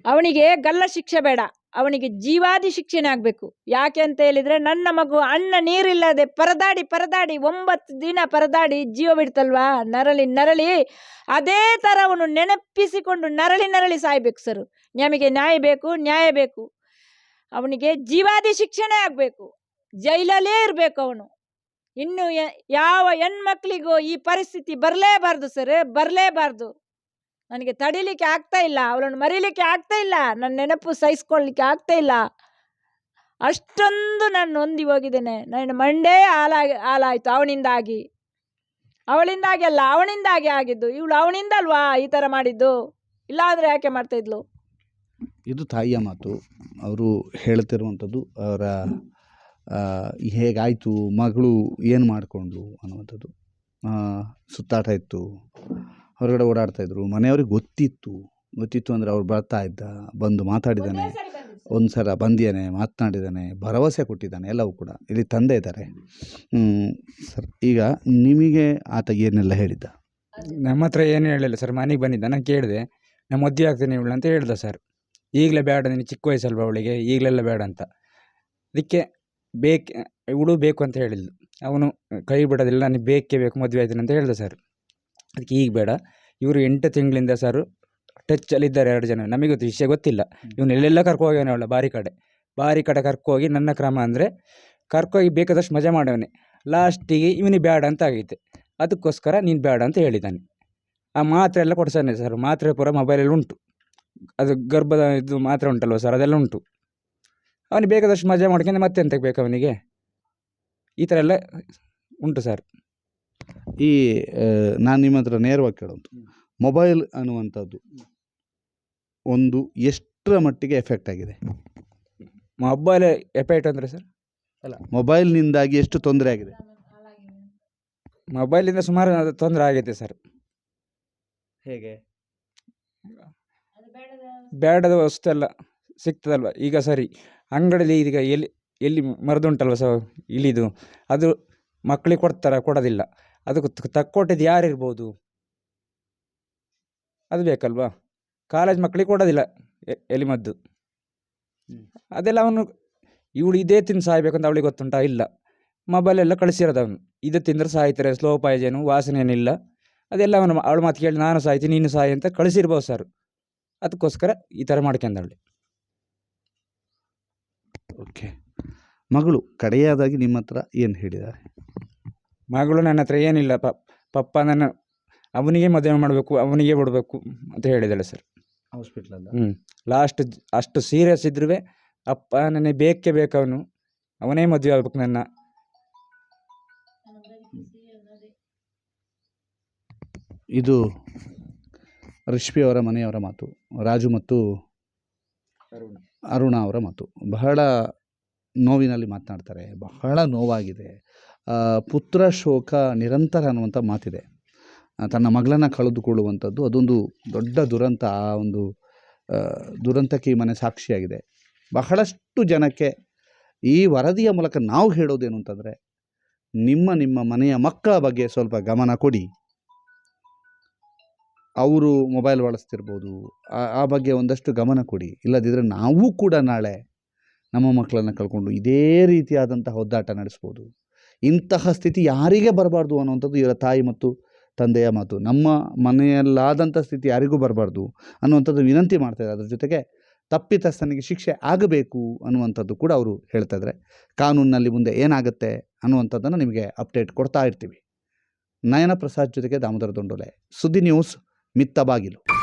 ಅವನಿಗೆ ಗಲ್ಲ ಶಿಕ್ಷೆ ಬೇಡ. ಅವನಿಗೆ ಜೀವಾದಿ ಶಿಕ್ಷಣ ಆಗಬೇಕು ಯಾಕೆ ಅಂತ ಹೇಳಿದ್ರೆ, ನನ್ನ ಮಗು ಅಣ್ಣ ನೀರಿಲ್ಲದೆ ಪರದಾಡಿ ಪರದಾಡಿ ಒಂಬತ್ತು ದಿನ ಪರದಾಡಿ ಜೀವ ಬಿಡ್ತಲ್ವಾ? ನರಳಿ ನರಳಿ ಅದೇ ಥರ ಅವನು ನೆನಪಿಸಿಕೊಂಡು ನರಳಿ ನರಳಿ ಸಾಯ್ಬೇಕು ಸರ್. ನಮಗೆ ನ್ಯಾಯ ಬೇಕು ನ್ಯಾಯ ಬೇಕು. ಅವನಿಗೆ ಜೀವಾದಿ ಶಿಕ್ಷಣೇ ಆಗಬೇಕು. ಜೈಲಲ್ಲೇ ಇರಬೇಕು ಅವನು. ಇನ್ನು ಯಾವ ಹೆಣ್ಮಕ್ಳಿಗೂ ಈ ಪರಿಸ್ಥಿತಿ ಬರಲೇಬಾರ್ದು ಸರ್, ಬರಲೇಬಾರ್ದು. ನನಗೆ ತಡಿಲಿಕ್ಕೆ ಆಗ್ತಾ ಇಲ್ಲ, ಅವಳನ್ನು ಮರೀಲಿಕ್ಕೆ ಆಗ್ತಾ ಇಲ್ಲ, ನನ್ನ ನೆನಪು ಸಹಿಸ್ಕೊಳ್ಳಿಕ್ಕೆ ಆಗ್ತಾ ಇಲ್ಲ. ಅಷ್ಟೊಂದು ನಾನು ನೊಂದಿ ಹೋಗಿದ್ದೇನೆ. ನನ್ನ ಮಂಡೇ ಹಾಲಾಗಿ ಹಾಲಾಯಿತು ಅವನಿಂದಾಗಿ. ಅವಳಿಂದಾಗಿ ಅಲ್ಲ, ಅವನಿಂದಾಗಿ ಆಗಿದ್ದು. ಇವಳು ಅವನಿಂದ ಅಲ್ವಾ ಈ ಥರ ಮಾಡಿದ್ದು? ಇಲ್ಲಾಂದರೆ ಯಾಕೆ ಮಾಡ್ತಾಯಿದ್ಲು ಇದು ತಾಯಿಯ ಮಾತು. ಅವರು ಹೇಳ್ತಿರುವಂಥದ್ದು, ಅವರ ಹೇಗಾಯಿತು, ಮಗಳು ಏನು ಮಾಡಿಕೊಂಡ್ಲು ಅನ್ನುವಂಥದ್ದು. ಸುತ್ತಾಟ ಇತ್ತು. ಹೊರಗಡೆ ಓಡಾಡ್ತಾ ಇದ್ರು. ಮನೆಯವ್ರಿಗೆ ಗೊತ್ತಿತ್ತು. ಗೊತ್ತಿತ್ತು ಅಂದರೆ ಅವ್ರು ಬರ್ತಾ ಇದ್ದ ಬಂದು ಮಾತಾಡಿದ್ದಾನೆ. ಒಂದು ಸಲ ಬಂದಿದ್ದಾನೆ ಮಾತನಾಡಿದ್ದಾನೆ ಭರವಸೆ ಕೊಟ್ಟಿದ್ದಾನೆ ಎಲ್ಲವೂ ಕೂಡ. ಇಲ್ಲಿ ತಂದೆ ಇದ್ದಾರೆ. ಹ್ಮ್, ಸರ್ ಈಗ ನಿಮಗೆ ಆತ ಏನೆಲ್ಲ ಹೇಳಿದ್ದ? ನಮ್ಮ ಹತ್ರ ಏನು ಹೇಳಿಲ್ಲ ಸರ್. ಮನೆಗೆ ಬಂದಿದ್ದ. ನಾನು ಕೇಳಿದೆ. ನಾನು ಮದುವೆ ಆಗ್ತೀನಿ ಇವಳು ಅಂತ ಹೇಳ್ದ ಸರ್. ಈಗಲೇ ಬೇಡ ನೀನು ಚಿಕ್ಕ ವಯಸ್ಸಲ್ವ ಅವಳಿಗೆ? ಈಗಲೆಲ್ಲ ಬೇಡ ಅಂತ. ಅದಕ್ಕೆ ಬೇಕು ಇವಳು ಬೇಕು ಅಂತ ಹೇಳಿದ್ಲು. ಅವನು ಕೈ ಬಿಡೋದಿಲ್ಲ ನನಗೆ ಬೇಕೇ ಬೇಕು ಮದುವೆ ಆಯ್ತೀನಿ ಅಂತ ಹೇಳ್ದ ಸರ್. ಅದಕ್ಕೆ ಈಗ ಬೇಡ. ಇವರು ಎಂಟು ತಿಂಗಳಿಂದ ಸರ್ ಟಚ್ಚಲ್ಲಿದ್ದಾರೆ ಎರಡು ಜನ. ನಮಗೆ ಗೊತ್ತು ವಿಷಯ ಗೊತ್ತಿಲ್ಲ. ಇವನು ಎಲ್ಲೆಲ್ಲ ಕರ್ಕೊ ಹೋಗ್ಯಾನೆ ಅವಳ ಬಾರಿ ಕಡೆ. ಬಾರಿ ಕಡೆ ಕರ್ಕೋಗಿ ನನ್ನ ಕ್ರಮ ಅಂದರೆ ಕರ್ಕೋಗಿ ಬೇಕಾದಷ್ಟು ಮಜಾ ಮಾಡವನೆ. ಲಾಸ್ಟಿಗೆ ಇವನಿಗೆ ಬೇಡ ಅಂತ ಆಗೈತೆ. ಅದಕ್ಕೋಸ್ಕರ ನೀನು ಬೇಡ ಅಂತ ಹೇಳಿದ್ದಾನೆ. ಆ ಮಾತ್ರೆ ಎಲ್ಲ ಕೊಡ್ಸಾನೆ ಸರ್ ಮಾತ್ರೆ ಪೂರ ಮೊಬೈಲಲ್ಲಿ ಉಂಟು. ಅದು ಗರ್ಭದ ಇದು ಮಾತ್ರೆ ಉಂಟಲ್ವ ಸರ್ ಅದೆಲ್ಲ ಉಂಟು. ಅವನಿಗೆ ಬೇಕಾದಷ್ಟು ಮಜಾ ಮಾಡ್ಕೊಂಡು ಮತ್ತೆ ಎಂತಕ್ಕೆ ಬೇಕು ಅವನಿಗೆ? ಈ ಥರ ಎಲ್ಲ ಉಂಟು ಸರ್ ಈ ನಾನು ನಿಮ್ಮ ಹತ್ರ ನೇರವಾಗಿ ಕೇಳೋದು. ಮೊಬೈಲ್ ಅನ್ನುವಂಥದ್ದು ಒಂದು ಎಷ್ಟರ ಮಟ್ಟಿಗೆ ಎಫೆಕ್ಟ್ ಆಗಿದೆ? ಮೊಬೈಲ್ ಎಫೆಕ್ಟ್ ಅಂದರೆ ಸರ್? ಅಲ್ಲ. ಮೊಬೈಲ್ನಿಂದಾಗಿ ಎಷ್ಟು ತೊಂದರೆ ಆಗಿದೆ? ಮೊಬೈಲಿಂದ ಸುಮಾರು ಅದು ತೊಂದರೆ ಆಗೈತೆ ಸರ್. ಹೇಗೆ? ಬೇಡದ ವಸ್ತು ಎಲ್ಲ ಸಿಗ್ತದಲ್ವ? ಈಗ ಸರಿ ಅಂಗಡಿಯಲ್ಲಿ ಈಗ ಎಲ್ಲಿ ಎಲ್ಲಿ ಮರದುಂಟಲ್ವ ಸರ್? ಇಳಿದು ಅದು ಮಕ್ಕಳಿಗೆ ಕೊಡ್ತಾರ ಕೊಡೋದಿಲ್ಲ. ಅದಕ್ಕೆ ತಕ್ಕೊಟ್ಟಿದ್ದು ಯಾರಿರ್ಬೋದು? ಅದು ಬೇಕಲ್ವಾ? ಕಾಲೇಜ್ ಮಕ್ಕಳಿಗೆ ಕೊಡೋದಿಲ್ಲ ಎಲಿಮದ್ದು. ಅದೆಲ್ಲ ಅವನು ಇವಳು ಇದೇ ತಿಂದು ಅಂತ ಅವಳಿಗೆ ಗೊತ್ತುಂಟಾ? ಇಲ್ಲ. ಮೊಬೈಲೆಲ್ಲ ಕಳಿಸಿರೋದು ಅವನು. ಇದು ತಿಂದರೆ ಸಾಯ್ತಾರೆ ಸ್ಲೋ ಪಾಯ್ಜೇನು ವಾಸನೆ ಏನಿಲ್ಲ. ಅದೆಲ್ಲ ಅವನು ಅವಳು ಮಾತು ಕೇಳಿ ನಾನು ಸಾಯ್ತೀನಿ ನೀನು ಸಾಯಿ ಅಂತ ಕಳಿಸಿರ್ಬೋದು ಸರ್ ಅದಕ್ಕೋಸ್ಕರ ಈ ಥರ ಮಾಡ್ಕೊಂಡವಳೆ ಓಕೆ ಮಗಳು ಕಡೆಯಾದಾಗಿ ನಿಮ್ಮ ಹತ್ರ ಏನು ಹೇಳಿದ್ದಾರೆ ಮಗಳು ನನ್ನ ಹತ್ರ ಏನಿಲ್ಲ ಪಪ್ಪ ನನ್ನ ಅವನಿಗೆ ಮದುವೆ ಮಾಡಬೇಕು ಅವನಿಗೆ ಬಿಡಬೇಕು ಅಂತ ಹೇಳಿದ್ದಾಳೆ ಸರ್. ಹಾಸ್ಪಿಟ್ಲಲ್ಲ ಹ್ಞೂ ಲಾಸ್ಟ್ ಅಷ್ಟು ಸೀರಿಯಸ್ ಇದ್ರೂ ಅಪ್ಪ ನನಗೆ ಬೇಕೇ ಬೇಕು ಅವನು. ಅವನೇ ಮದುವೆ ಆಗ್ಬೇಕು ನನ್ನ. ಇದು ರಿಷ್ಪಿ ಅವರ ಮನೆಯವರ ಮಾತು ರಾಜು ಮತ್ತು ಅರುಣ ಅವರ ಮಾತು. ಬಹಳ ನೋವಿನಲ್ಲಿ ಮಾತನಾಡ್ತಾರೆ ಬಹಳ ನೋವಾಗಿದೆ. ಪುತ್ರ ಶೋಕ ನಿರಂತರ ಅನ್ನುವಂಥ ಮಾತಿದೆ. ತನ್ನ ಮಗಳನ್ನು ಕಳೆದುಕೊಳ್ಳುವಂಥದ್ದು ಅದೊಂದು ದೊಡ್ಡ ದುರಂತ, ಆ ಒಂದು ದುರಂತಕ್ಕೆ ಈ ಮನೆ ಸಾಕ್ಷಿಯಾಗಿದೆ. ಬಹಳಷ್ಟು ಜನಕ್ಕೆ ಈ ವರದಿಯ ಮೂಲಕ ನಾವು ಹೇಳೋದೇನು ಅಂತಂದರೆ, ನಿಮ್ಮ ನಿಮ್ಮ ಮನೆಯ ಮಕ್ಕಳ ಬಗ್ಗೆ ಸ್ವಲ್ಪ ಗಮನ ಕೊಡಿ. ಅವರು ಮೊಬೈಲ್ ಬಳಸ್ತಿರ್ಬೋದು, ಆ ಬಗ್ಗೆ ಒಂದಷ್ಟು ಗಮನ ಕೊಡಿ. ಇಲ್ಲದಿದ್ದರೆ ನಾವು ಕೂಡ ನಾಳೆ ನಮ್ಮ ಮಕ್ಕಳನ್ನು ಕಳ್ಕೊಂಡು ಇದೇ ರೀತಿಯಾದಂಥ ಒದ್ದಾಟ ನಡೆಸ್ಬೋದು. ಇಂತಹ ಸ್ಥಿತಿ ಯಾರಿಗೆ ಬರಬಾರ್ದು ಅನ್ನುವಂಥದ್ದು ಇವರ ತಾಯಿ ಮತ್ತು ತಂದೆಯ ಮಾತು. ನಮ್ಮ ಮನೆಯಲ್ಲಾದಂಥ ಸ್ಥಿತಿ ಯಾರಿಗೂ ಬರಬಾರ್ದು ಅನ್ನುವಂಥದ್ದು ವಿನಂತಿ ಮಾಡ್ತಾರೆ ಅದ್ರ ಜೊತೆಗೆ ತಪ್ಪಿತಸ್ಥನಿಗೆ ಶಿಕ್ಷೆ ಆಗಬೇಕು ಅನ್ನುವಂಥದ್ದು ಕೂಡ ಅವರು ಹೇಳ್ತಾ ಇದ್ದಾರೆ. ಕಾನೂನಿನಲ್ಲಿ ಮುಂದೆ ಏನಾಗುತ್ತೆ ಅನ್ನುವಂಥದ್ದನ್ನು ನಿಮಗೆ ಅಪ್ಡೇಟ್ ಕೊಡ್ತಾ ಇರ್ತೀವಿ. ನಯನ ಪ್ರಸಾದ್ ಜೊತೆಗೆ ದಾಮೋದರ ದೊಂಡೋಲೆ. ಸುದ್ದಿ ನ್ಯೂಸ್ ಮಿತ್ತ ಬಾಗಿಲು.